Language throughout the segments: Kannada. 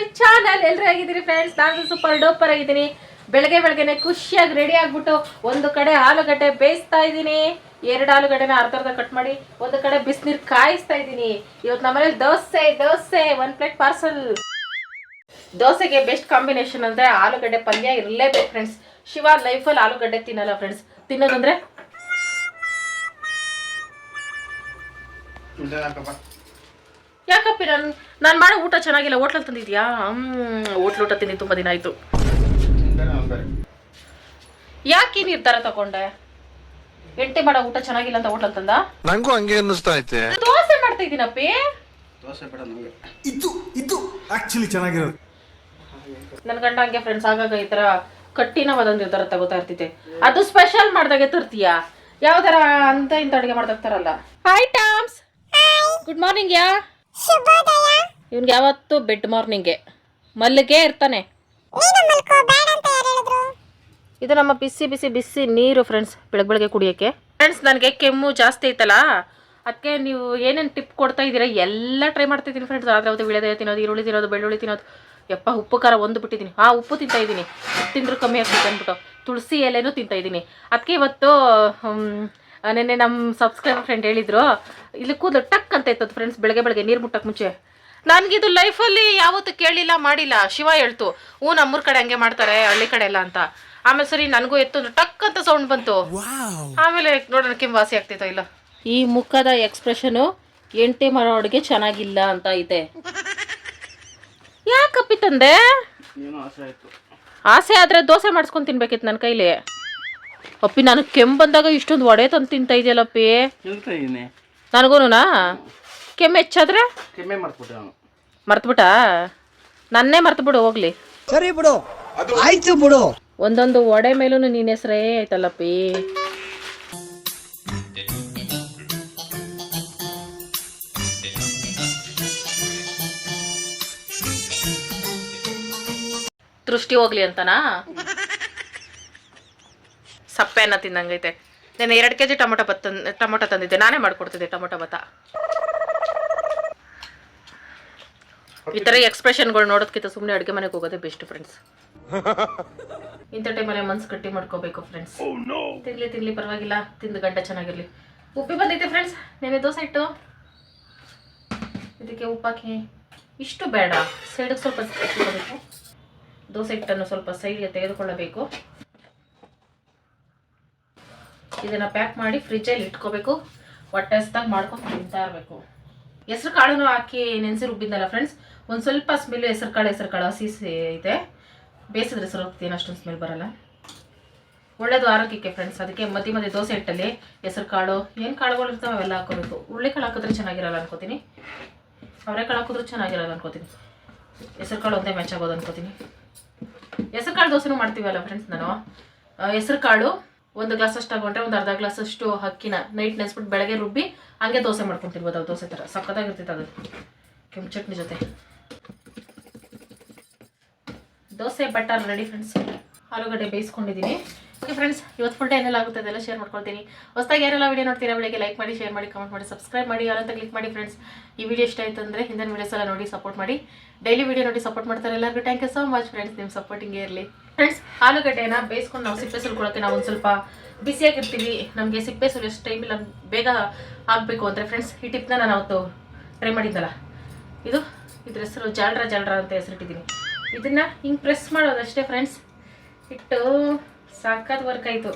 ಮೈ ಚಾನಲ್ ಎಲ್ಲರೂ ಆಗಿದ್ದೀರಿ ಫ್ರೆಂಡ್ಸ್ ನಾನು ಸೂಪರ್ ಡೋಪರ್ ಆಗಿದ್ದೀನಿ. ಬೆಳಗ್ಗೆ ಬೆಳಗ್ಗೆನೆ ಖುಷಿಯಾಗಿ ರೆಡಿ ಆಗ್ಬಿಟ್ಟು ಒಂದು ಕಡೆ ಆಲೂಗಡ್ಡೆ ಬೇಯಿಸ್ತಾ ಇದ್ದೀನಿ. ಎರಡು ಆಲೂಗಡ್ಡೆನ ಅರ್ಧ ಅರ್ಧ ಕಟ್ ಮಾಡಿ ಒಂದು ಕಡೆ ಬಿಸಿನೀರು ಕಾಯಿಸ್ತಾ ಇದ್ದೀನಿ. ಇವತ್ತು ನಮ್ಮನೇಲಿ ದೋಸೆ ದೋಸೆ ಒಂದು ಪ್ಲೇಟ್ ಪಾರ್ಸಲ್ ದೋಸೆಗೆ ಬೆಸ್ಟ್ ಕಾಂಬಿನೇಷನ್ ಅಂದರೆ ಆಲೂಗಡ್ಡೆ ಪಲ್ಯ ಇರಲೇಬೇಕು ಫ್ರೆಂಡ್ಸ್ ಶಿವ ಲೈಫಲ್ಲಿ ಆಲೂಗಡ್ಡೆ ತಿನ್ನಲ್ಲ ಫ್ರೆಂಡ್ಸ್ ತಿನ್ನೋದಂದ್ರೆ ಯಾಕಪ್ಪಿ ನಾನು ನಾನು ಮಾಡೋ ಊಟ ಚೆನ್ನಾಗಿಲ್ಲ ಹೋಟ್ಲಲ್ಲಿ ತಂದಿದ್ಯಾ? ಹ್ಮ್ ಹೋಟ್ಲ್ ಊಟ ತಿಂದು ತುಂಬ ದಿನ ಆಯಿತು. ಯಾಕೆ ನಿರ್ಧಾರ ತಗೊಂಡೆ? ಎಂಟೆ ಮಾಡೋ ಊಟ ಚೆನ್ನಾಗಿಲ್ಲ ಅಂತ ಹೋಟ್ಲಲ್ಲಿ ತಂದ? ನಂಗೂ ಹಂಗೆ ಅನ್ನಿಸ್ತಾ ಐತೆ. ದೋಸೆ ಮಾಡ್ತಾ ಇದ್ದೀನಪ್ಪಿ ದೋಸೆ ಬೇಡ ನಮಗೆ. ಇದು ಇದು ಆಕ್ಚುಲಿ ಚೆನ್ನಾಗಿರೋದು. ನನ್ನ ಗಂಡ ಹಂಗೆ ಫ್ರೆಂಡ್ಸ್ ಆಗಾಗ ಈ ಥರ ಕಠಿಣವಾದ ನಿರ್ಧಾರ ತಗೋತಾ ಇರ್ತಿದ್ದೆ. ಅದು ಸ್ಪೆಷಲ್ ಮಾಡ್ದಾಗೆ ತರ್ತೀಯಾ? ಯಾವ ಥರ ಅಂತ ಇಂಥ ಅಡುಗೆ ಮಾಡ್ದಾಗ್ತಾರಲ್ಲ hi Toms good morning yeah? ಇವ್ನಿಗೆ ಯಾವತ್ತು ಬೆಡ್ ಮಾರ್ನಿಂಗೆ. ಮಲ್ಲಿಗೆ ಇರ್ತಾನೆ. ಇದು ನಮ್ಮ ಬಿಸಿ ಬಿಸಿ ಬಿಸಿ ನೀರು ಫ್ರೆಂಡ್ಸ್ ಬೆಳಗ್ಗೆ ಬೆಳಗ್ಗೆ ಕುಡಿಯೋಕ್ಕೆ. ಫ್ರೆಂಡ್ಸ್ ನನಗೆ ಕೆಮ್ಮು ಜಾಸ್ತಿ ಐತಲ್ಲ? ಅದಕ್ಕೆ ನೀವು ಏನೇನು ಟಿಪ್ ಕೊಡ್ತಾ ಇದ್ದೀರಾ? ಎಲ್ಲ ಟ್ರೈ ಮಾಡ್ತಿದ್ದೀನಿ ಫ್ರೆಂಡ್ಸ್ ಆದರೆ ಅವತ್ತು ವಿಳೆದೆ ತಿನ್ನೋದು ಈರುಳ್ಳಿ ತಿನ್ನೋದು ಬೆಳ್ಳುಳ್ಳಿ ತಿನ್ನೋದು ಯಪ್ಪ ಉಪ್ಪು ಖಾರ ಒಂದು ಬಿಟ್ಟಿದ್ದೀನಿ. ಆ ಉಪ್ಪು ತಿಂತಾ ಇದ್ದೀನಿ. ಉಪ್ಪು ತಿಂದರೂ ಕಮ್ಮಿ ಆಗ್ತೈತೆ ಅಂದ್ಬಿಟ್ಟು ತುಳಸಿ ಎಲೆನೂ ತಿಂತಾ ಇದ್ದೀನಿ. ಅದಕ್ಕೆ ಇವತ್ತು ನೆನ್ನೆ ನಮ್ಮ ಸಬ್ಸ್ಕ್ರೈಬರ್ ಫ್ರೆಂಡ್ ಹೇಳಿದ್ರು ಇಲ್ಲಿ ಕೂದಲು ಟಕ್ ಅಂತ ಇತ್ತು ಫ್ರೆಂಡ್ಸ್ ಬೆಳಗ್ಗೆ ಬೆಳಗ್ಗೆ ನೀರು ಮುಟ್ಟಕ್ಕೆ ಮುಂಚೆ. ನನಗಿದು ಲೈಫಲ್ಲಿ ಯಾವತ್ತೂ ಕೇಳಿಲ್ಲ ಮಾಡಿಲ್ಲ. ಶಿವ ಹೇಳ್ತು ಹ್ಞೂ ನಮ್ಮೂರ ಕಡೆ ಹಂಗೆ ಮಾಡ್ತಾರೆ ಹಳ್ಳಿ ಕಡೆ ಎಲ್ಲ ಅಂತ. ಆಮೇಲೆ ಸರಿ ನನಗೂ ಎತ್ತು ಟಕ್ ಅಂತ ಸೌಂಡ್ ಬಂತು. ಆಮೇಲೆ ನೋಡೋಣ ಕೆಮ್ಮು ವಾಸಿ ಆಗ್ತಿತ್ತು ಇಲ್ಲ. ಈ ಮುಖದ ಎಕ್ಸ್ಪ್ರೆಷನು ಎಂಟೆ ಮರ ಅಡುಗೆ ಚೆನ್ನಾಗಿಲ್ಲ ಅಂತ ಐತೆ. ಯಾಕಪ್ಪಿ ತಂದೆ? ಏನೋ ಆಸೆ ಆಯ್ತು. ಆಸೆ ಆದರೆ ದೋಸೆ ಮಾಡಿಸ್ಕೊಂಡು ತಿನ್ಬೇಕಿತ್ತು ನನ್ನ ಕೈಲಿ. ಅಪ್ಪಿ ನಾನು ಕೆಮ್ಮು ಬಂದಾಗ ಇಷ್ಟೊಂದು ವಡೆ ತಂದು ತಿಂತ ಇದೆಯಲ್ಲಪ್ಪಿ ನನಗೂನು ಕೆಮ್ಮು ಹೆಚ್ಚಾದ್ರೆ? ಕೆಮ್ಮೆ ನಾನು. ಮರ್ತ್ಬಿಟ್ಟ? ನನ್ನೇ ಮರ್ತು ಬಿಡು ಹೋಗ್ಲಿ. ಸರಿ ಬಿಡು. ಆಯ್ತು ಬಿಡು. ಒಂದೊಂದು ವಡೆ ಮೇಲೂ ನಿನ್ನ ಹೆಸರೇ ಆಯ್ತಲ್ಲಪ್ಪಿ ದೃಷ್ಟಿ ಹೋಗ್ಲಿ ಅಂತನಾ? ಸಪ್ಪೆನ ತಿಂದಂಗೈತೆ. ನಾನು ಎರಡು ಕೆ ಜಿ ಟೊಮೊಟೊ ಬತ್ತ ಟೊಮೊಟೊ ತಂದಿದ್ದೆ. ನಾನೇ ಮಾಡ್ಕೊಡ್ತಿದ್ದೆ ಟೊಮೊಟೊ ಭತ್ತ. ಈ ಥರ ಎಕ್ಸ್ಪ್ರೆಷನ್ಗಳು ನೋಡೋದಕ್ಕಿಂತ ಸುಮ್ಮನೆ ಅಡುಗೆ ಮನೆಗೆ ಹೋಗೋದೇ ಬೆಸ್ಟ್ ಫ್ರೆಂಡ್ಸ್ ಇಂಥ ಟೈಮಲ್ಲಿ ಮನ್ಸು ಕಟ್ಟಿ ಮಾಡ್ಕೋಬೇಕು ಫ್ರೆಂಡ್ಸ್ ತಿನ್ಲಿ ತಿನ್ಲಿ ಪರವಾಗಿಲ್ಲ. ತಿಂದು ಗಂಟೆ ಚೆನ್ನಾಗಿರಲಿ. ಉಪ್ಪಿ ಬಂದೈತೆ ಫ್ರೆಂಡ್ಸ್ ನೆನೆ ದೋಸೆ ಇಟ್ಟು. ಇದಕ್ಕೆ ಉಪ್ಪಾಕಿ. ಇಷ್ಟು ಬೇಡ. ಸೈಡಿಗೆ ಸ್ವಲ್ಪ ದೋಸೆ ಹಿಟ್ಟನ್ನು ಸ್ವಲ್ಪ ಸೈಡ್ಗೆ ತೆಗೆದುಕೊಳ್ಳಬೇಕು. ಇದನ್ನು ಪ್ಯಾಕ್ ಮಾಡಿ ಫ್ರಿಜ್ಜಲ್ಲಿ ಇಟ್ಕೋಬೇಕು. ಹೊಟ್ಟೆ ಹಸ್ದಾಗ ಮಾಡ್ಕೊಂಡು ತಿಂತಾ ಇರಬೇಕು. ಹೆಸ್ರು ಕಾಳನ್ನು ಹಾಕಿ ನೆನೆಸಿ ರುಬ್ಬಿದ್ದಲ್ಲ ಫ್ರೆಂಡ್ಸ್ ಒಂದು ಸ್ವಲ್ಪ ಸ್ಮೆಲ್ ಹೆಸರು ಕಾಳು ಹೆಸರು ಕಾಳು. ಹಸಿ ಇದೆ. ಬೇಯಿಸಿದ್ರೆ ಹೆಸರು ಹೋಗ್ತೀನಿ ಅಷ್ಟೊಂದು ಸ್ಮೆಲ್ ಬರಲ್ಲ. ಒಳ್ಳೇದು ಆರೋಗ್ಯಕ್ಕೆ ಫ್ರೆಂಡ್ಸ್ ಅದಕ್ಕೆ ಮಧ್ಯೆ ಮಧ್ಯೆ ದೋಸೆ ಹಿಟ್ಟಲ್ಲಿ ಹೆಸರು ಕಾಳು, ಏನು ಕಾಳುಗಳು ಇರ್ತಾವೆ ಅವೆಲ್ಲ ಹಾಕೋಬೇಕು ಹುರುಳಿಕಾಳು ಹಾಕಿದ್ರೆ ಚೆನ್ನಾಗಿರಲ್ಲ ಅನ್ಕೋತೀನಿ. ಅವರೆಕಾಳು ಹಾಕಿದ್ರು ಚೆನ್ನಾಗಿರಲ್ಲ ಅನ್ಕೋತೀನಿ. ಹೆಸರು ಕಾಳು ಒಂದೇ ಮ್ಯಾಚ್ ಆಗೋದು ಅನ್ಕೋತೀನಿ. ಹೆಸರು ಕಾಳು ದೋಸೆನೂ ಮಾಡ್ತೀವಲ್ಲ ಫ್ರೆಂಡ್ಸ್ ನಾನು? ಹೆಸರು ಕಾಳು ಒಂದು ಗ್ಲಾಸ್ ಅಷ್ಟು ತಗೊಂಡ್ರೆ ಒಂದು ಅರ್ಧ ಗ್ಲಾಸ್ ಅಷ್ಟು ಅಕ್ಕಿನ ನೈಟ್ ನೆನೆಸ್ಬಿಟ್ಟು ಬೆಳಗ್ಗೆ ರುಬ್ಬಿ ಹಂಗೆ ದೋಸೆ ಮಾಡ್ಕೊತಿರ್ಬೋದು ಅದು ದೋಸೆ ಥರ. ಸಕ್ಕತ್ತಾಗಿರ್ತೈತೆ ಅದು. ಕೆಂಪು ಚಟ್ನಿ ಜೊತೆ. ದೋಸೆ, ಬಟರ್ ರೆಡಿ ಫ್ರೆಂಡ್ಸ್ ಆಲೂಗಡ್ಡೆ ಬೇಯಿಸ್ಕೊಂಡಿದ್ದೀನಿ ಓಕೆ ಫ್ರೆಂಡ್ಸ್ ಇವತ್ತು ಫುಲ್ ಡೇ ಏನೆಲ್ಲ ಆಗುತ್ತೆ ಅದೆಲ್ಲ ಶೇರ್ ಮಾಡ್ಕೊಳ್ತೀನಿ. ಹೊಸದಾಗಿ ಯಾರೆಲ್ಲ ವೀಡಿಯೋ ನೋಡ್ತೀರಾ ಬೆಳಗ್ಗೆ ಲೈಕ್ ಮಾಡಿ ಶೇರ್ ಮಾಡಿ ಕಮೆಂಟ್ ಮಾಡಿ ಸಬ್ಸ್ಕ್ರೈಬ್ ಮಾಡಿ ಯಾರಂತ ಕ್ಲಿಕ್ ಮಾಡಿ ಫ್ರೆಂಡ್ಸ್ ಈ ವಿಡಿಯೋ ಇಷ್ಟ ಆಯ್ತು ಅಂದರೆ ಹಿಂದಿನ ವೀಡಿಯೋಸ್ ಎಲ್ಲ ನೋಡಿ ಸಪೋರ್ಟ್ ಮಾಡಿ. ಡೈಲಿ ವೀಡಿಯೋ ನೋಡಿ ಸಪೋರ್ಟ್ ಮಾಡ್ತಾರೆ ಎಲ್ಲರಿಗೂ. Thank you so much friends ನಿಮ್ಮ ಸಪೋರ್ಟಿಂಗೇ ಇರಲಿ. ಫ್ರೆಂಡ್ಸ್ ಆಲೂಗಡ್ಡೆನ ಬೇಯಿಸ್ಕೊಂಡು ನಾವು ಸಿಪ್ಪೆ ಸುಲ್ಕೊಳ್ಳೋಕ್ಕೆ ನಾವು ಒಂದು ಸ್ವಲ್ಪ ಬಿಸಿಯಾಗಿರ್ತೀವಿ ನಮಗೆ ಸಿಪ್ಪೆ ಸುಲ್ ಎಷ್ಟು ಟೈಮಿಲ್ಲ ಬೇಗ ಆಗಬೇಕು ಅಂದರೆ ಫ್ರೆಂಡ್ಸ್ ಈ ಟಿಪ್ನ ನಾನು ಅವತ್ತು ಟ್ರೈ ಮಾಡಿದ್ದಲ್ಲ. ಇದು ಇದ್ರ ಹೆಸರು ಜಾಲ್ರ ಜಾಲ್ರ ಅಂತ ಹೆಸರಿಟ್ಟಿದ್ದೀನಿ. ಇದನ್ನ ಹಿಂಗೆ ಪ್ರೆಸ್ ಮಾಡೋದಷ್ಟೇ ಫ್ರೆಂಡ್ಸ್ ಇಟ್ಟು ಸಾಕಾದ ವರ್ಕ್ ಆಯಿತು.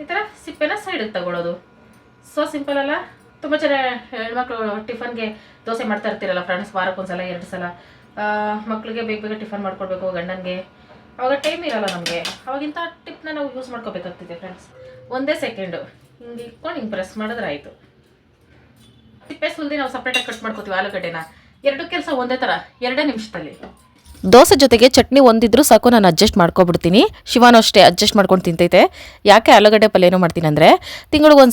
ಈ ಥರ ಸಿಪ್ಪೆನ ಸೈಡಿಗೆ ತಗೊಳ್ಳೋದು ಸೊ ಸಿಂಪಲ್ ಅಲ್ಲ. ತುಂಬ ಜನ ಹೆಣ್ಮಕ್ಳು ಟಿಫನ್ಗೆ ದೋಸೆ ಮಾಡ್ತಾ ಇರ್ತೀರಲ್ಲ ಫ್ರೆಂಡ್ಸ್ ವಾರಕ್ಕೊಂದ್ಸಲ ಎರಡು ಸಲ ಮಕ್ಕಳಿಗೆ ಬೇಗ ಬೇಗ ಟಿಫನ್ ಮಾಡ್ಕೊಡ್ಬೇಕು ಗಂಡನಿಗೆ. ಅವಾಗ ಟೈಮ್ ಇರಲ್ಲ ನಮಗೆ. ಅವಾಗಿಂತ ಟಿಪ್ನ ನಾವು ಯೂಸ್ ಮಾಡ್ಕೋಬೇಕಾಗ್ತಿದೆ ಫ್ರೆಂಡ್ಸ್ ಒಂದೇ ಸೆಕೆಂಡು ಹಿಂಗೆ ಇಟ್ಕೊಂಡು ಹಿಂಗೆ ಪ್ರೆಸ್ ಮಾಡಿದ್ರೆ ಆಯಿತು. ಸಿಪ್ಪೆ ಸುಲ್ದಿ ನಾವು ಸಪ್ರೇಟಾಗಿ ಕಟ್ ಮಾಡ್ಕೋತೀವಿ ಆಲೂಗಡ್ಡೆನ. ಎರಡು ಕೆಲಸ ಒಂದೇ ಥರ ಎರಡೇ ನಿಮಿಷದಲ್ಲಿ. ದೋಸೆ ಜೊತೆಗೆ ಚಟ್ನಿ ಒಂದಿದ್ರು ಸಾಕು, ನಾನು ಅಡ್ಜಸ್ಟ್ ಮಾಡ್ಕೊಬಿಡ್ತೀನಿ. ಶಿವಾನು ಅಷ್ಟೇ ಅಡ್ಜಸ್ಟ್ ಮಾಡ್ಕೊಂಡು ತಿಂತೈತೆ. ಯಾಕೆ ಆಲೂಗಡ್ಡೆ ಪಲ್ಯನೂ ಮಾಡ್ತೀನಿ ಅಂದರೆ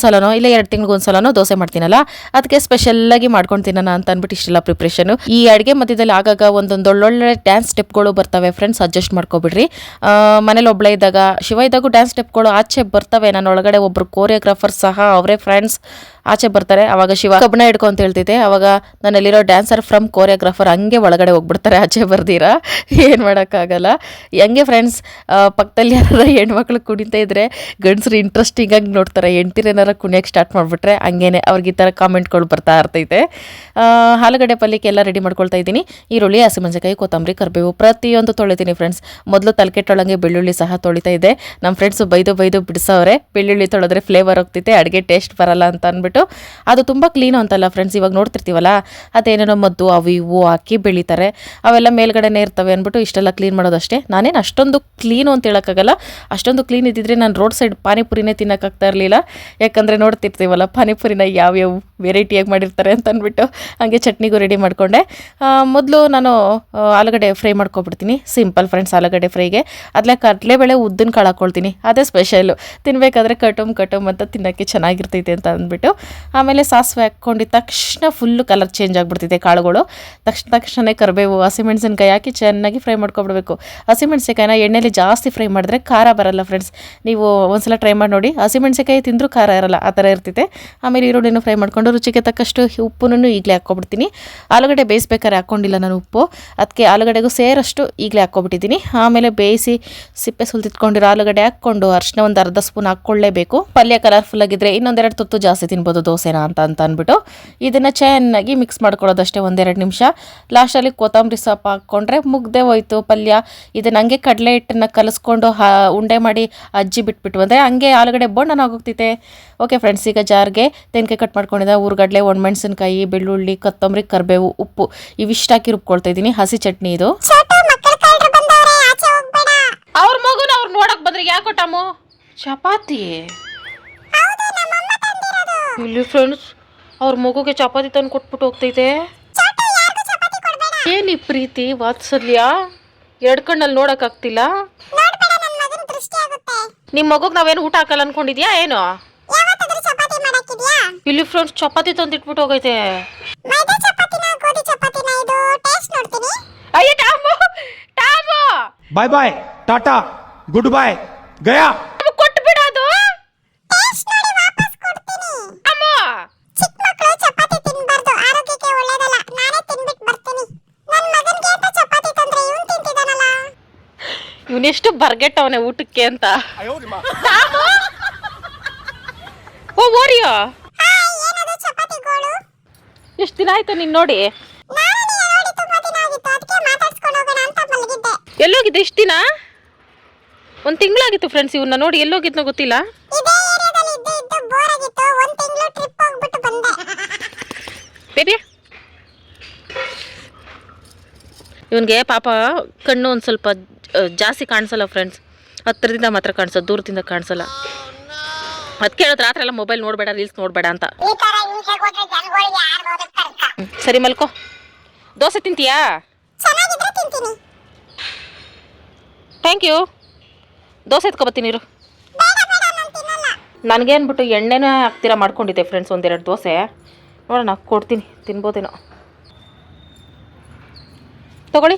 ಸಲನೋ ಇಲ್ಲ ಎರಡು ತಿಂಗಳಿಗೆ ಒಂದು ಸಲನೋ ದೋಸೆ ಮಾಡ್ತೀನಲ್ಲ, ಅದಕ್ಕೆ ಸ್ಪೆಷಲ್ಲಾಗಿ ಮಾಡ್ಕೊಂಡು ತಿನ್ನೋಣ ಅಂತ ಅಂದ್ಬಿಟ್ಟು ಇಷ್ಟೆಲ್ಲ ಪ್ರಿಪ್ರೇಷನು ಈ ಅಡುಗೆ ಮಧ್ಯದಲ್ಲಿ ಆಗಾಗ ಒಂದೊಂದು ಒಳ್ಳೊಳ್ಳೆ ಡ್ಯಾನ್ಸ್ ಸ್ಟೆಪ್ಗಳು ಬರ್ತವೆ ಫ್ರೆಂಡ್ಸ್ ಅಡ್ಜಸ್ಟ್ ಮಾಡ್ಕೊಬಿಡ್ರಿ. ಮನೇಲಿ ಒಬ್ಬಳೇ ಇದ್ದಾಗ, ಶಿವ ಇದ್ದಾಗೂ ಡ್ಯಾನ್ಸ್ ಸ್ಟೆಪ್ಗಳು ಆಚೆ ಬರ್ತವೆ. ನನ್ನ ಒಳಗಡೆ ಒಬ್ಬರು ಕೋರಿಯೋಗ್ರಾಫರ್ ಸಹ, ಅವರೇ ಫ್ರೆಂಡ್ಸ್ ಆಚೆ ಬರ್ತಾರೆ. ಅವಾಗ ಶಿವ ಕಬ್ಬಣ ಹಿಡ್ಕೊ ಅಂತ ಹೇಳ್ತಿದ್ದೆ. ಅವಾಗ ನನ್ನಲ್ಲಿರೋ ಡ್ಯಾನ್ಸರ್ ಫ್ರಮ್ ಕೋರಿಯೋಗ್ರಾಫರ್ ಹಂಗೆ ಒಳಗಡೆ ಹೋಗ್ಬಿಡ್ತಾರೆ. ಆಚೆ ಬರ್ದಿರಾ? ಏನು ಮಾಡೋಕ್ಕಾಗಲ್ಲ. ಹೆಂಗೆ ಫ್ರೆಂಡ್ಸ್ ಪಕ್ಕದಲ್ಲಿ ಯಾರು ಹೆಣ್ಮಕ್ಳು ಕುಣಿತಾ ಇದ್ರೆ ಗಂಡಸ್ರು ಇಂಟ್ರೆಸ್ಟಿಂಗಾಗಿ ನೋಡ್ತಾರೆ. ಹೆಂಡ್ತಿರೇನಾರ ಕುಣಿಯಕ್ಕೆ ಸ್ಟಾರ್ಟ್ ಮಾಡಿಬಿಟ್ರೆ ಹಂಗೇನೆ ಅವ್ರಿಗೆ ಈ ಥರ ಕಾಮೆಂಟ್ಗಳು ಬರ್ತಾ ಇರ್ತೈತೆ. ಆಲೂಗಡ್ಡೆ ಪಲ್ಯಕ್ಕೆ ಎಲ್ಲ ರೆಡಿ ಮಾಡ್ಕೊಳ್ತಾ ಇದ್ದೀನಿ. ಈರುಳ್ಳಿ, ಹಸಿಮೆಣಸಿನಕಾಯಿ, ಕೊತ್ತಂಬರಿ, ಕರಿಬೇವು, ಪ್ರತಿಯೊಂದು ತೊಳಿತೀನಿ ಫ್ರೆಂಡ್ಸ್ ಮೊದಲು ತಲೆಕೆಟ್ಟೊಳಗೆ ಬೆಳ್ಳುಳ್ಳಿ ಸಹ ತೊಳಿತಾ ಇದೆ ನಮ್ಮ ಫ್ರೆಂಡ್ಸು ಬೈದು ಬೈದು ಬಿಡಿಸೋರೆ ಬೆಳ್ಳುಳ್ಳಿ ತೊಳೆದ್ರೆ ಫ್ಲೇವರ್ ಹೋಗ್ತೈತೆ. ಅಡುಗೆ ಟೇಸ್ಟ್ ಬರಲ್ಲ ಅಂತ ಅಂದ್ಬಿಟ್ಟು ಅದು ತುಂಬ ಕ್ಲೀನು ಅಂತಲ್ಲ ಫ್ರೆಂಡ್ಸ್ ಇವಾಗ ನೋಡ್ತಿರ್ತೀವಲ್ಲ, ಅದೇನೇನೋ ಮದ್ದು ಅವು ಇವು ಹಾಕಿ ಬೆಳೀತಾರೆ. ಅವೆಲ್ಲ ಮೇಲ್ಗಡೆನೇ ಇರ್ತವೆ ಅಂದ್ಬಿಟ್ಟು ಇಷ್ಟೆಲ್ಲ ಕ್ಲೀನ್ ಮಾಡೋದಷ್ಟೇ ನಾನೇನು ಅಷ್ಟೊಂದು ಕ್ಲೀನು ಅಂತ ಹೇಳೋಕ್ಕಾಗಲ್ಲ. ಅಷ್ಟೊಂದು ಕ್ಲೀನ್ ಇದ್ದಿದ್ರೆ ನಾನು ರೋಡ್ ಸೈಡ್ ಪಾನಿಪುರಿನೇ ತಿನ್ನೋಕ್ಕಾಗ್ತಾ ಇರಲಿಲ್ಲ. ಯಾಕಂದರೆ ನೋಡ್ತಿರ್ತೀವಲ್ಲ, ಪಾನಿಪುರಿನ ಯಾವ್ಯಾವ ವೆರೈಟಿಯಾಗಿ ಮಾಡಿರ್ತಾರೆ ಅಂತ ಅಂದ್ಬಿಟ್ಟು ಹಾಗೆ ಚಟ್ನಿಗೂ ರೆಡಿ ಮಾಡಿಕೊಂಡೆ. ಮೊದಲು ನಾನು ಆಲೂಗಡ್ಡೆ ಫ್ರೈ ಮಾಡ್ಕೊಬಿಡ್ತೀನಿ. ಸಿಂಪಲ್ ಫ್ರೆಂಡ್ಸ್ ಆಲೂಗಡ್ಡೆ ಫ್ರೈಗೆ ಅದಲ್ಲೇ ಕಡಲೆಬೇಳೆ ಉದ್ದಿನ ಕಾಳು ಹಾಕ್ಕೊಳ್ತೀನಿ ಅದೇ ಸ್ಪೆಷಲು ತಿನ್ನಬೇಕಾದ್ರೆ ಕಟುಮ್ ಕಟುಮ್ ಅಂತ ತಿನ್ನೋಕ್ಕೆ ಚೆನ್ನಾಗಿರ್ತೈತೆ ಅಂತ ಅಂದ್ಬಿಟ್ಟು ಆಮೇಲೆ ಸಾಸಿವೆ ಹಾಕ್ಕೊಂಡಿದ್ದ ತಕ್ಷಣ ಫುಲ್ಲು ಕಲರ್ ಚೇಂಜ್ ಆಗಿಬಿಡ್ತೈತೆ ಕಾಳುಗಳು. ತಕ್ಷಣ ತಕ್ಷಣ ಕರಿಬೇವು, ಹಸಿಮೆಣಸಿನ್ಕಾಯಿ ಹಾಕಿ ಚೆನ್ನಾಗಿ ಫ್ರೈ ಮಾಡ್ಕೊಬಿಡ್ಬೇಕು. ಹಸಿಮೆಣಸಿನ್ಕಾಯಿನ ಎಣ್ಣೆಲಿ ಜಾಸ್ತಿ ಫ್ರೈ ಮಾಡಿದ್ರೆ ಖಾರ ಬರಲ್ಲ ಫ್ರೆಂಡ್ಸ್ ನೀವು ಒಂದ್ಸಲ ಟ್ರೈ ಮಾಡಿ ನೋಡಿ. ಹಸಿಮೆಣಸಿನ್ಕಾಯಿ ತಿಂದರೂ ಖಾರ ಇರಲ್ಲ, ಆ ಥರ ಇರ್ತೈತೆ ಆಮೇಲೆ ಈರುಳ್ಳಿನೂ ಫ್ರೈ ಮಾಡ್ಕೊಂಡು ರುಚಿಗೆ ತಕ್ಕಷ್ಟು ಉಪ್ಪನ್ನು ಈಗಲೇ ಹಾಕ್ಕೊಬಿಡ್ತೀನಿ. ಆಲೂಗಡ್ಡೆ ಬೇಯಿಸ್ಬೇಕಾದ್ರೆ ಹಾಕ್ಕೊಂಡಿಲ್ಲ ನಾನು ಉಪ್ಪು. ಅದಕ್ಕೆ ಆಲೂಗಡ್ಡೆಗೂ ಸೇರಷ್ಟು ಈಗಲೇ ಹಾಕ್ಕೊಬಿಟ್ಟಿದ್ದೀನಿ. ಆಮೇಲೆ ಬೇಯಿಸಿ ಸಿಪ್ಪೆ ಸುಲ್ತಿಟ್ಕೊಂಡಿರೋ ಆಲೂಗಡ್ಡೆ ಹಾಕ್ಕೊಂಡು ಅರ್ಶಿನ ಒಂದು ಅರ್ಧ ಸ್ಪೂನ್ ಹಾಕ್ಕೊಳ್ಳೇಬೇಕು. ಪಲ್ಯ ಕಲರ್ಫುಲ್ ಆಗಿದ್ರೆ ಇನ್ನೊಂದೆರಡು ತುತ್ತು ಜಾಸ್ತಿ ತಿನ್ಬೋದು. ದೋಸೆನ ಅಂತ ಅಂತ ಅಂದ್ಬಿಟ್ಟು ಇದನ್ನು ಚೆನ್ನಾಗಿ ಮಿಕ್ಸ್ ಮಾಡ್ಕೊಳ್ಳೋದಷ್ಟೇ ಒಂದೆರಡು ನಿಮಿಷ. ಲಾಸ್ಟಲ್ಲಿ ಕೊತ್ತಂಬರಿ ಸೊಪ್ಪು ಹಾಕ್ಕೊಂಡ್ರೆ ಮುಗ್ದೆ ಹೋಯ್ತು ಪಲ್ಯ. ಇದನ್ನು ಹಂಗೆ ಕಡಲೆ ಹಿಟ್ಟನ್ನು ಕಲಿಸ್ಕೊಂಡು ಹಾ ಉಂಡೆ ಮಾಡಿ ಅಜ್ಜಿ ಬಿಟ್ಬಿಟ್ಟು ಅಂದರೆ ಹಂಗೆ ಆಲೂಗಡೆ ಬೋಂಡನ ಓಕೆ ಫ್ರೆಂಡ್ಸ್ ಈಗ ಜಾರ್ಗೆ ತೆನ್ಕಾಯಿ ಕಟ್ ಮಾಡ್ಕೊಂಡಿದ್ದೆ. ಊರುಗಡ್ಲೆ ಒಣಮೆಣಸಿನ್ಕಾಯಿ ಬೆಳ್ಳುಳ್ಳಿ ಕೊತ್ತಂಬರಿ ಕರಿಬೇವು ಉಪ್ಪು ಇವಿಷ್ಟು ಹಾಕಿ ರುಬ್ಕೊಳ್ತಾ ಇದ್ದೀನಿ. ಹಸಿ ಚಟ್ನಿ ಇದು. ಅವ್ರ ಮಗುನ ಅವ್ರು ನೋಡಕ್ ಬಂದ್ರೆ ಯಾಕೋ ಟಮು? ಚಪಾತಿ. ಇಲ್ಲಿ ಫ್ರೆಂಡ್ಸ್ ಅವ್ರ ಮಗುಗೆ ಚಪಾತಿ ತಂದು ಕೊಟ್ಬಿಟ್ಟು ಹೋಗ್ತೈತೆ. ಏನಿ ಪ್ರೀತಿ? ವಾತ್ಸಲ್ಯ ಎರಡು ಕಣ್ಣಲ್ಲಿ ನೋಡಕ್ ಆಗ್ತಿಲ್ಲ? ನಿಮ್ ಮಗುಗೆ ನಾವೇನು ಊಟ ಹಾಕಲ್ಲ ಅನ್ಕೊಂಡಿದ್ಯಾ, ಏನು? ಇಲ್ಲಿ ಫ್ರೆಂಡ್ಸ್ ಚಪಾತಿ ತಂದಿಟ್ಬಿಟ್ಟು ಹೋಗೈತೆ. Bye bye tata good boy Gaya ಇವನೆಷ್ಟು ಬರ್ಗೆಟ್ಟವನೆ ಊಟಕ್ಕೆ ಅಂತ? ಓ ಓರಿಯೋ? ಎಷ್ಟು ದಿನ ಆಯ್ತು ನೀನ್ ನೋಡಿ? ನಾನು ನಿನ್ನ ನೋಡಿ ತುಂಬಾ ದಿನ ಆಗಿತ್ತು ಅದಕ್ಕೆ ಮಾತಾಡ್ಸ್ಕೊಂಡು ಹೋಗೋಣ ಅಂತ ಮಲಗಿದ್ದೆ. ಎಲ್ಲೋಗಿದ್ದೆ ಇಷ್ಟು ದಿನ? ಒಂದು ತಿಂಗಳಾಗಿತ್ತು ಫ್ರೆಂಡ್ಸ್ ಇವನ್ನ ನೋಡಿ ಎಲ್ಲೋಗಿದ್ನೋ ಗೊತ್ತಿಲ್ಲ? ಇವನ್ಗೆ ಏರಿಯಾದಲ್ಲಿ ಇದ್ದು ಇದ್ದು ಬೋರ್ ಆಗಿತ್ತು ಒಂದ್ ತಿಂಗಳು ಟ್ರಿಪ್ ಹೋಗ್ಬಿಟ್ಟು ಬಂದೆ. ಬೇಬಿ. ಇವನಿಗೆ ಪಾಪ ಕಣ್ಣು ಒಂದು ಸ್ವಲ್ಪ ಜಾಸ್ತಿ ಕಾಣಿಸಲ್ಲ ಫ್ರೆಂಡ್ಸ್ ಹತ್ತಿರದಿಂದ ಮಾತ್ರ ಕಾಣಿಸೋದು ದೂರದಿಂದ ಕಾಣಿಸಲ್ಲ. ಅದಕ್ಕೆ ಹೇಳೋದು ರಾತ್ರಿ ಎಲ್ಲ ಮೊಬೈಲ್ ನೋಡಬೇಡ ರೀಲ್ಸ್ ನೋಡಬೇಡ ಅಂತ. ಸರಿ ಮಲ್ಕೋ. ದೋಸೆ ತಿಂತೀಯಾ? ಥ್ಯಾಂಕ್ ಯು ದೋಸೆ ಎತ್ಕೊಬತ್ತೀನಿ ಇರು. ಬೇಡ ಬೇಡ ನಾನು ತಿನ್ನಲ್ಲ. ನನಗೆ ಅಂದ್ಬಿಟ್ಟು ಎಣ್ಣೆನೇ ಹಾಕ್ತೀರ ಮಾಡ್ಕೊಂಡಿದ್ದೆ ಫ್ರೆಂಡ್ಸ್ ಒಂದೆರಡು ದೋಸೆ. ನೋಡೋಣ ಕೊಡ್ತೀನಿ ತಿನ್ಬೋದೇನೋ. ತಗೊಳ್ಳಿ.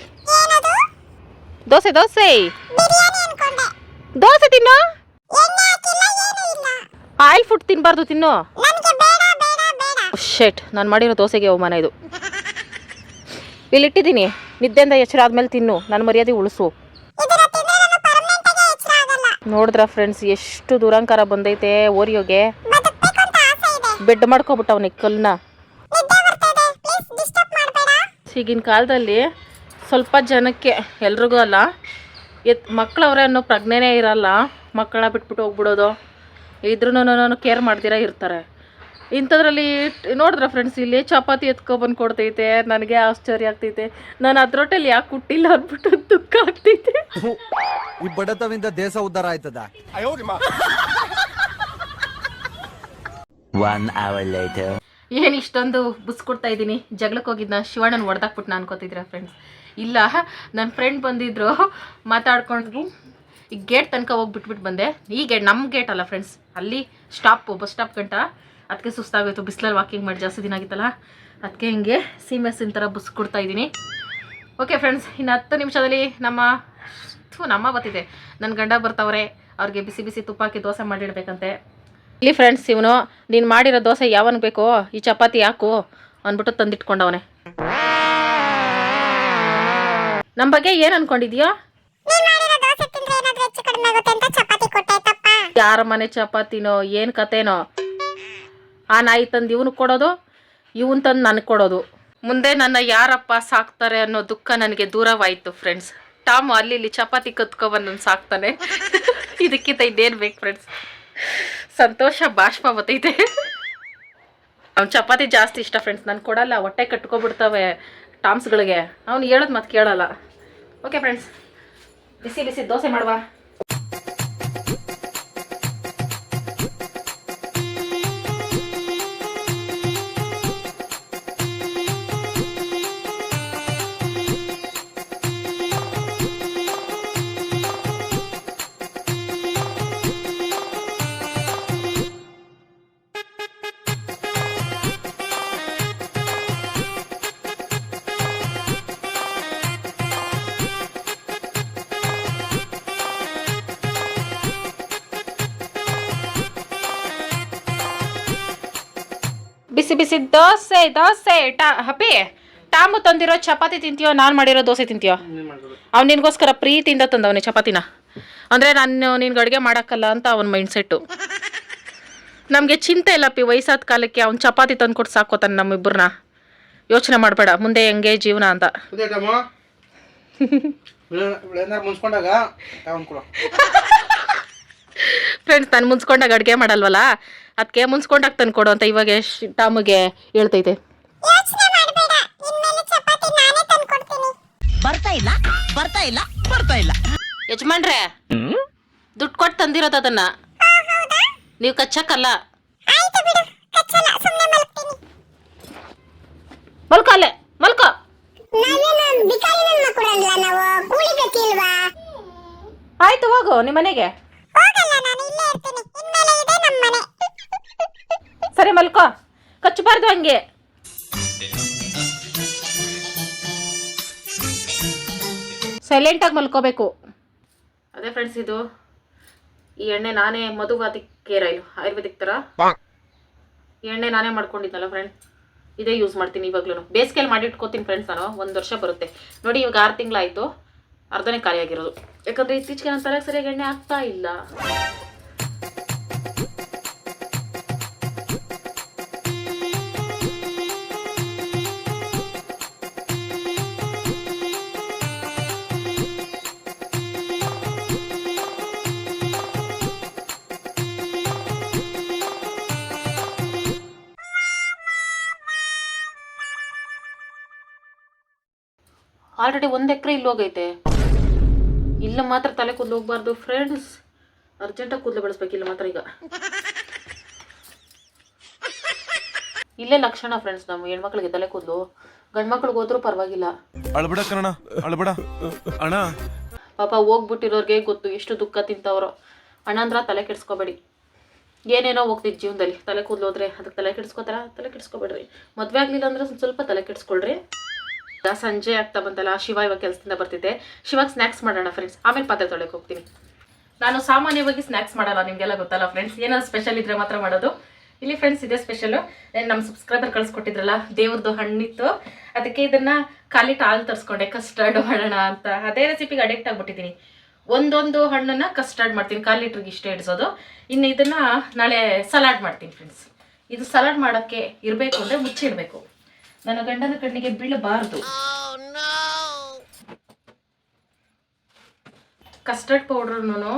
ದೋಸೆ ದೋಸೆ. ಬಿರಿಯಾನಿ ಅನ್ಕೊಂಡೆ. ದೋಸೆ ತಿನ್ನು. ಆಯಿಲ್ ಫುಡ್ ತಿನ್ನಬಾರ್ದು ತಿನ್ನು. ನನಗೆ ಬೇಡ ಬೇಡ ಬೇಡ. ಶೆಟ್. ನಾನು ಮಾಡಿರೋ ದೋಸೆಗೆ ಅವಮಾನ ಇದು. ಇಲ್ಲಿ ಇಟ್ಟಿದ್ದೀನಿ ನಿದ್ದೆಯಿಂದ ಎಚ್ಚರ ಆದ್ಮೇಲೆ ತಿನ್ನು. ನನ್ನ ಮರ್ಯಾದೆ ಉಳಿಸು. ಇದನ್ನ ತಿಂದ್ರೆ ನಾನು ಪರ್ಮನೆಂಟ್ ಆಗಿ ಎಚ್ಚರ ಆಗಲ್ಲ. ನೋಡಿದ್ರ ಫ್ರೆಂಡ್ಸ್ ಎಷ್ಟು ದುರಂಕಾರ ಬಂದೈತೆ ಓರಿಯೋಗೆ. ಬೆಡ್ ಪ್ಲೀಸ್ ಡಿಸ್ಟರ್ಬ್ ಮಾಡಬೇಡ. ಈಗಿನ ಕಾಲದಲ್ಲಿ ಸ್ವಲ್ಪ ಜನಕ್ಕೆ ಎಲ್ರಿಗೂ ಅಲ್ಲ ಎತ್ ಮಕ್ಕಳವ್ರೆ ಅನ್ನೋ ಪ್ರಜ್ಞೆನೇ ಇರಲ್ಲ ಮಕ್ಕಳನ್ನ ಬಿಟ್ಬಿಟ್ಟು ಹೋಗ್ಬಿಡೋದು. ಇದ್ರೂ ಕೇರ್ ಮಾಡ್ದಿರ ಇರ್ತಾರೆ. ಇಂಥದ್ರಲ್ಲಿ ನೋಡಿದ್ರ ಫ್ರೆಂಡ್ಸ್ ಇಲ್ಲಿ ಚಪಾತಿ ಎತ್ಕೊಬಂದು ಕೊಡ್ತೈತೆ ನನಗೆ ಆಶ್ಚರ್ಯ ಆಗ್ತೈತೆ. ನಾನು ಅದ್ರೊಟ್ಟಲ್ಲಿ ಯಾಕೆ ಕುಟ್ಟಿಲ್ಲ ಅಂದ್ಬಿಟ್ಟು ದುಃಖ ಆಗ್ತೈತೆ. ಈ ಬಡತವಿಂದ ದೇಶ ಉದ್ಧಾರ ಆಯ್ತದ? One hour later. ಏನು ಇಷ್ಟೊಂದು ಬುಸ್ ಕೊಡ್ತಾ ಇದ್ದೀನಿ. ಜಗಳಕ್ಕೆ ಹೋಗಿದ್ನ ಶಿವಣ್ಣನ ಹೊಡೆದಾಕ್ಬಿಟ್ಟು ನಾನು ಅನ್ಕೋತಿದ್ರ ಫ್ರೆಂಡ್ಸ್ ಇಲ್ಲ ನನ್ನ ಫ್ರೆಂಡ್ ಬಂದಿದ್ರು, ಮಾತಾಡ್ಕೊಂಡ್ರು. ಈಗ ಗೇಟ್ ತನಕ ಹೋಗಿ ಬಿಟ್ಬಿಟ್ಟು ಬಂದೆ. ಈ ಗೇಟ್ ನಮ್ಮ ಗೇಟ್ ಅಲ್ಲ ಫ್ರೆಂಡ್ಸ್ ಅಲ್ಲಿ ಸ್ಟಾಪ್ ಬಸ್ ಸ್ಟಾಪ್ ಗಂಟ. ಅದಕ್ಕೆ ಸುಸ್ತಾಗೋಯ್ತು, ಬಿಸಿಲಲ್ಲಿ ವಾಕಿಂಗ್ ಮಾಡಿ ಜಾಸ್ತಿ ದಿನ ಆಗಿತ್ತಲ್ಲ. ಅದಕ್ಕೆ ಹಿಂಗೆ ಸೀಮೆಸಿನ ಥರ ಬಸ್ ಕೊಡ್ತಾ ಇದ್ದೀನಿ. ಓಕೆ ಫ್ರೆಂಡ್ಸ್ ಇನ್ನು ಹತ್ತು ನಿಮಿಷದಲ್ಲಿ ನಮ್ಮ ನಮ್ಮ ಬತ್ತಿದೆ ನನ್ನ ಗಂಡ ಬರ್ತಾವ್ರೆ, ಅವ್ರಿಗೆ ಬಿಸಿ ಬಿಸಿ ತುಪ್ಪ ಹಾಕಿ ದೋಸೆ ಮಾಡಿಡಬೇಕಂತೆ. ಇಲ್ಲಿ ಫ್ರೆಂಡ್ಸ್ ಇವನು, ನೀನು ಮಾಡಿರೋ ದೋಸೆ ಯಾವನ್ ಬೇಕೋ, ಈ ಚಪಾತಿ ಹಾಕು, ಅಂದ್ಬಿಟ್ಟು ತಂದಿಟ್ಕೊಂಡವನೆ. ನಮ್ಮ ಬಗ್ಗೆ ಏನು ಅನ್ಕೊಂಡಿದ್ಯೋ? ಯಾರ ಮನೆ ಚಪಾತಿನೋ ಏನು ಕತೆನೋ? ಆ ನಾಯಿ ತಂದು ಇವನು ಕೊಡೋದು ಇವನ್ ತಂದು ನನಗೆ ಕೊಡೋದು. ಮುಂದೆ ನನ್ನ ಯಾರಪ್ಪ ಸಾಕ್ತಾರೆ ಅನ್ನೋ ದುಃಖ ನನಗೆ ದೂರವಾಯಿತು ಫ್ರೆಂಡ್ಸ್ ಟಾಮು ಅಲ್ಲಿ ಇಲ್ಲಿ ಚಪಾತಿ ಕತ್ಕೊಬಂದು ಸಾಕ್ತಾನೆ. ಇದಕ್ಕಿಂತ ಇದೇನ್ ಬೇಕು ಫ್ರೆಂಡ್ಸ್ ಸಂತೋಷ ಬಾಷ್ಪ ಬತ್ತೈತೆ ಅವ್ನು ಚಪಾತಿ ಜಾಸ್ತಿ ಇಷ್ಟ ಫ್ರೆಂಡ್ಸ್ ನಾನು ಕೊಡಲ್ಲ ಹೊಟ್ಟೆ ಕಟ್ಕೊಬಿಡ್ತವೆ ಟಾಮ್ಸ್ಗಳಿಗೆ. ಅವ್ನು ಹೇಳೋದು ಮತ್ತೆ ಕೇಳಲ್ಲ. ಓಕೆ ಫ್ರೆಂಡ್ಸ್ ಬಿಸಿ ಬಿಸಿ ದೋಸೆ ಮಾಡುವ? ಬಿಸಿ ಬಿಸಿ ದೋಸೆ ದೋಸೆ ಟಾ ಹಪ್ಪಿ. ಟಾಮು ತಂದಿರೋ ಚಪಾತಿ ತಿಂತೀಯೋ ನಾನು ಮಾಡಿರೋ ದೋಸೆ ತಿಂತೀಯೋ? ಅವ್ನು ನಿನಗೋಸ್ಕರ ಪ್ರೀತಿಯಿಂದ ತಂದವನೇ ಚಪಾತಿನ. ಅಂದರೆ ನಾನು ನಿನ್ಗೆ ಅಡುಗೆ ಮಾಡೋಕ್ಕಲ್ಲ ಅಂತ ಅವನ ಮೈಂಡ್ ಸೆಟ್ಟು ನಮಗೆ ಚಿಂತೆ ಇಲ್ಲ ಪಿ ವಯಸ್ಸಾದ ಕಾಲಕ್ಕೆ ಅವ್ನು ಚಪಾತಿ ತಂದು ಕೊಟ್ಟು ಸಾಕೋತಾನೆ ನಮ್ಮಿಬ್ಬರನ್ನ ಯೋಚನೆ ಮಾಡಬೇಡ ಮುಂದೆ ಹೆಂಗೆ ಜೀವನ ಅಂತ. ಮುನ್ಸ್ಕೊಂಡಾಗ ಫ್ರೆಂಡ್ಸ್ ನಾನು ಮುನ್ಸ್ಕೊಂಡಾಗ ಅಡುಗೆ ಮಾಡಲ್ವಲ್ಲ? ಅದಕ್ಕೆ ಮುನ್ಸ್ಕೊಂಡಾಗ ತಂದು ಕೊಡು ಅಂತ ಇವಾಗ ಟಾಮಗೆ ಹೇಳ್ತೈತೆ. ಯೋಚನೆ ಮಾಡಬೇಡ. ಇನ್ಮೇಲೆ ಚಪಾತಿ ನಾನೇ ತಂದ್ಕೊಡ್ತೀನಿ ಬರ್ತಾ ಇಲ್ಲ ಬರ್ತಾ ಇಲ್ಲ ಬರ್ತಾ ಇಲ್ಲ. ಯಜಮಾನ್ರೆ ದುಡ್ಡು ಕೊಟ್ಟು ತಂದಿರೋದು ಅದನ್ನ. ನೀವು ಕಚ್ಚಕ್ಕಲ್ಲ. ಆಯ್ತು ಬಿಡು ಕಚ್ಚಲ್ಲ ಸುಮ್ಮನೆ ಮಲಗ್ತೀನಿ. ಮಲ್ಕೋ ಅಲ್ಲೇ ಮಲ್ಕೋ. ಆಯ್ತು ಹೋಗು ನಿಮ್ಮ ಮನೆಗೆ ಹೋಗಲ್ಲ ನಾನು ಇಲ್ಲೇ ಇರ್ತೀನಿ. ಇನ್ಮೇಲೆ ಇದೆ ನಮ್ಮ ಮನೆ. ಸರಿ ಮಲ್ಕೋ. ಕಚ್ಚಬಾರ್ದು ಹಂಗೆ. ಸೈಲೆಂಟ್ ಆಗಿ ಮಲ್ಕೋಬೇಕು. ಅದೇ ಫ್ರೆಂಡ್ಸ್ ಇದು. ಈ ಎಣ್ಣೆ ನಾನೇ ಮಧುಗಾತಿ ಕೇರ್ ಆಯಿಲ್ ಆಯುರ್ವೇದಿಕ್ ಥರ. ಈ ಎಣ್ಣೆ ನಾನೇ ಮಾಡ್ಕೊಂಡಿದ್ನಲ್ಲ ಫ್ರೆಂಡ್ ಇದೇ ಯೂಸ್ ಮಾಡ್ತೀನಿ ಇವಾಗ್ಲೂ ಬೇಸಿಗೆಯಲ್ಲಿ ಮಾಡಿ ಇಟ್ಕೋತೀನಿ ಫ್ರೆಂಡ್ಸ್ ನಾನು. ಒಂದು ವರ್ಷ ಬರುತ್ತೆ. ನೋಡಿ ಇವಾಗ ಆರು ತಿಂಗಳಾಯಿತು. ಅರ್ಧನೇ ಖಾಲಿಯಾಗಿರೋದು ಯಾಕಂದರೆ ಇತ್ತೀಚೆಗೆ ನನ್ನ ತಲೆಗೆ ಸರಿಯಾಗಿ ಎಣ್ಣೆ ಆಗ್ತಾ ಇಲ್ಲ. ಆಲ್ರೆಡಿ ಒಂದು ಎಕರೆ ಇಲ್ಲಿ ಹೋಗೈತೆ. ಇಲ್ಲ ಮಾತ್ರ ತಲೆ ಕೂದಲು ಹೋಗ್ಬಾರ್ದು ಫ್ರೆಂಡ್ಸ್ ಅರ್ಜೆಂಟಾಗಿ ಕೂದಲು ಬೆಳೆಸ್ಬೇಕು ಇಲ್ಲ ಮಾತ್ರ ಈಗ. ಇಲ್ಲೇ ಲಕ್ಷಣ ಫ್ರೆಂಡ್ಸ್ ನಮ್ಮ ಹೆಣ್ಮಕ್ಳಿಗೆ ತಲೆ ಕೂದಲು. ಗಂಡ್ಮಕ್ಳಿಗೆ ಹೋದ್ರೂ ಪರವಾಗಿಲ್ಲ. ಅಳ್ಬೇಡ ಕಣ ಅಳ್ಬೇಡ. ಅಣ್ಣ. ಪಾಪ ಹೋಗ್ಬಿಟ್ಟಿರೋರ್ಗೆ ಗೊತ್ತು ಎಷ್ಟು ದುಃಖ ತಿಂತವ್ರು. ಅಣ್ಣಂದ್ರ ತಲೆ ಕೆಡ್ಸ್ಕೊಬೇಡಿ. ಏನೇನೋ ಹೋಗ್ತಿದ್ ಜೀವನದಲ್ಲಿ. ತಲೆ ಕೂದಲು ಹೋದ್ರೆ ಅದಕ್ಕೆ ತಲೆ ಕೆಡ್ಸ್ಕೊತಾರ? ತಲೆ ಕೆಡ್ಸ್ಕೊಬೇಡ್ರಿ. ಮದುವೆ ಆಗಲಿಲ್ಲ ಅಂದ್ರೆ ಸ್ವಲ್ಪ ತಲೆ ಕೆಡ್ಸ್ಕೊಳ್ರಿ. ಸಂಜೆ ಆಗ್ತಾ ಬಂತಲ್ಲ, ಶಿವ ಇವಾಗ ಕೆಲಸದಿಂದ ಬರ್ತಿದ್ದೆ. ಶಿವಾಗ ಸ್ನ್ಯಾಕ್ಸ್ ಮಾಡೋಣ ಫ್ರೆಂಡ್ಸ್ ಆಮೇಲೆ ಪಾತ್ರೆ ತೊಳೆಗೆ ಹೋಗ್ತೀನಿ. ನಾನು ಸಾಮಾನ್ಯವಾಗಿ ಸ್ನ್ಯಾಕ್ಸ್ ಮಾಡಲ್ಲ, ನಿಮಗೆಲ್ಲ ಗೊತ್ತಲ್ಲ ಫ್ರೆಂಡ್ಸ್ ಏನಾದ್ರು ಸ್ಪೆಷಲ್ ಇದ್ರೆ ಮಾತ್ರ ಮಾಡೋದು. ಇಲ್ಲಿ ಫ್ರೆಂಡ್ಸ್ ಇದೆ ಸ್ಪೆಷಲು ನಮ್ಮ ಸಬ್ಸ್ಕ್ರೈಬರ್ ಕಳಿಸ್ಕೊಟ್ಟಿದ್ರಲ್ಲ ದೇವ್ರದ್ದು ಹಣ್ಣಿತ್ತು. ಅದಕ್ಕೆ ಇದನ್ನ ಖಾಲಿ ಹಾಲು ತರಿಸ್ಕೊಂಡೆ ಕಸ್ಟರ್ಡ್ ಮಾಡೋಣ ಅಂತ. ಅದೇ ರೆಸಿಪಿಗೆ ಅಡಿಕ್ಟ್ ಆಗಿಬಿಟ್ಟಿದ್ದೀನಿ. ಒಂದೊಂದು ಹಣ್ಣನ್ನ ಕಸ್ಟರ್ಡ್ ಮಾಡ್ತೀನಿ. ಕಾಲು ಲೀಟ್ರಿಗೆ ಇಷ್ಟೇ ಇಡಿಸೋದು. ಇನ್ನು ಇದನ್ನ ನಾಳೆ ಸಲಾಡ್ ಮಾಡ್ತೀನಿ ಫ್ರೆಂಡ್ಸ್ ಇದು ಸಲಾಡ್ ಮಾಡೋಕ್ಕೆ ಇರಬೇಕು ಅಂದರೆ ಮುಚ್ಚಿಡಬೇಕು ನನ್ನ ಗಂಡನ ಕಣ್ಣಿಗೆ ಬೀಳಬಾರದು. ಕಸ್ಟರ್ಡ್ ಪೌಡ್ರನ್ನು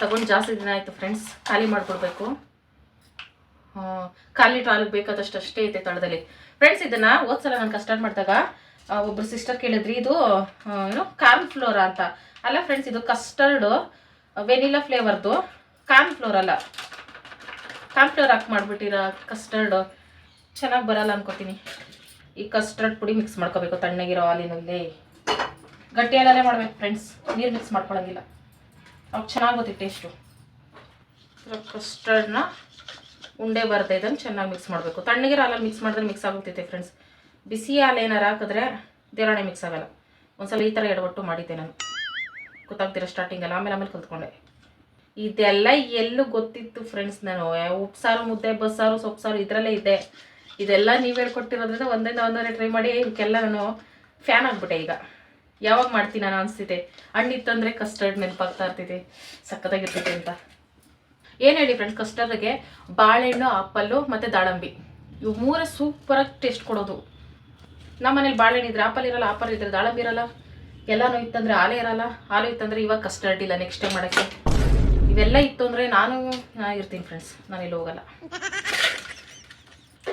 ತಗೊಂಡು ಜಾಸ್ತಿ ದಿನ ಆಯಿತು ಫ್ರೆಂಡ್ಸ್ ಖಾಲಿ ಮಾಡಿಕೊಡ್ಬೇಕು. ಖಾಲಿ ಟಾಲಿಗೆ ಬೇಕಾದಷ್ಟು ಅಷ್ಟೇ ಐತೆ ತಳದಲ್ಲಿ. ಫ್ರೆಂಡ್ಸ್ ಇದನ್ನು ಹೋದ್ಸಲ ನಾನು ಕಸ್ಟರ್ಡ್ ಮಾಡಿದಾಗ ಒಬ್ಬರು ಸಿಸ್ಟರ್ ಕೇಳಿದ್ರಿ, ಇದು ಏನು ಕಾರ್ನ್ ಫ್ಲೋರಾ ಅಂತ. ಅಲ್ಲ ಫ್ರೆಂಡ್ಸ್ ಇದು ಕಸ್ಟರ್ಡು ವೆನಿಲಾ ಫ್ಲೇವರ್ದು ಕಾರ್ನ್ ಫ್ಲೋರ್ ಅಲ್ಲ. ಕಾರ್ನ್ ಫ್ಲೋರ್ ಹಾಕಿ ಮಾಡಿಬಿಟ್ಟಿರ ಕಸ್ಟರ್ಡು ಚೆನ್ನಾಗಿ ಬರಲ್ಲ ಅನ್ಕೋತೀನಿ. ಈ ಕಸ್ಟರ್ಡ್ ಪುಡಿ ಮಿಕ್ಸ್ ಮಾಡ್ಕೋಬೇಕು, ತಣ್ಣಗಿರೋ ಹಾಲಿನಲ್ಲಿ ಗಟ್ಟಿ ಹಾಲಲ್ಲೇ ಮಾಡ್ಬೇಕು ಫ್ರೆಂಡ್ಸ್ ನೀರು ಮಿಕ್ಸ್ ಮಾಡ್ಕೊಳಂಗಿಲ್ಲ. ಅವಾಗ ಚೆನ್ನಾಗುತ್ತೆ ಟೇಸ್ಟು ಕಸ್ಟರ್ಡ್ನ ಉಂಡೆ ಬರದೇ ಇದ್ದಂಗೆ ಚೆನ್ನಾಗಿ ಮಿಕ್ಸ್ ಮಾಡಬೇಕು. ತಣ್ಣಗಿರೋ ಹಾಲಲ್ಲಿ ಮಿಕ್ಸ್ ಮಾಡಿದ್ರೆ ಮಿಕ್ಸ್ ಆಗುತ್ತೈತೆ ಫ್ರೆಂಡ್ಸ್ ಬಿಸಿ ಹಾಲು ಏನಾರು ಹಾಕಿದ್ರೆ ದೇವರಣೆ ಮಿಕ್ಸ್ ಆಗಲ್ಲ. ಒಂದ್ಸಲ ಈ ಥರ ಎಡವಟ್ಟು ಮಾಡಿದ್ದೆ ನಾನು. ಗೊತ್ತಾಗ್ತಿರೋ ಸ್ಟಾರ್ಟಿಂಗ್ ಎಲ್ಲ ಆಮೇಲೆ ಆಮೇಲೆ ಕಲ್ತ್ಕೊಂಡೆ. ಇದೆಲ್ಲ ಎಲ್ಲೂ ಗೊತ್ತಿತ್ತು ಫ್ರೆಂಡ್ಸ್ ನಾನು. ಉಪ್ಸಾರು ಮುದ್ದೆ, ಬಸ್ಸಾರು ಸೊಪ್ಪು ಸಾರು ಇದರಲ್ಲೇ ಇದೆ ಇದೆಲ್ಲ ನೀವು ಹೇಳ್ಕೊಟ್ಟಿರೋದ್ರಿಂದ ಒಂದಿಂದ ಒಂದೊಂದೇ ಟ್ರೈ ಮಾಡಿ ಇವಕ್ಕೆಲ್ಲ ನಾನು ಫ್ಯಾನ್ ಆಗ್ಬಿಟ್ಟೆ ಈಗ. ಯಾವಾಗ ಮಾಡ್ತೀನಿ ನಾನು ಅನಿಸ್ತಿದೆ. ಹಣ್ಣಿತ್ತಂದರೆ ಕಸ್ಟರ್ಡ್ ನೆನಪಾಗ್ತಾ ಇರ್ತಿದೆ. ಸಖತ್ತಾಗಿರ್ತೈತೆ ಅಂತ. ಏನು ಹೇಳಿ ಫ್ರೆಂಡ್ಸ್ ಕಸ್ಟರ್ಡ್ಗೆ ಬಾಳೆಹಣ್ಣು, ಆಪಲ್ಲು ಮತ್ತು ದಾಳಂಬಿ. ಇವು ಮೂರೇ ಸೂಪರಾಗಿ ಟೇಸ್ಟ್ ಕೊಡೋದು. ನಮ್ಮ ಮನೇಲಿ ಬಾಳೆಹಣ್ಣು ಇದ್ರೆ ಆಪಲ್ ಇರಲ್ಲ, ಆಪಲ್ ಇದ್ರೆ ದಾಳಂಬಿ ಇರಲ್ಲ. ಎಲ್ಲನೂ ಇತ್ತಂದ್ರೆ ಹಾಲೇ ಇರಲ್ಲ. ಹಾಲು ಇತ್ತಂದ್ರೆ ಇವಾಗ ಕಸ್ಟರ್ಡ್ ಇಲ್ಲ ನೆಕ್ಸ್ಟ್ ಟೈಮ್ ಮಾಡೋಕ್ಕೆ. ಇವೆಲ್ಲ ಇತ್ತು ಅಂದರೆ ನಾನು ಇರ್ತೀನಿ ಫ್ರೆಂಡ್ಸ್ ನಾನು ಇಲ್ಲಿ ಹೋಗಲ್ಲ.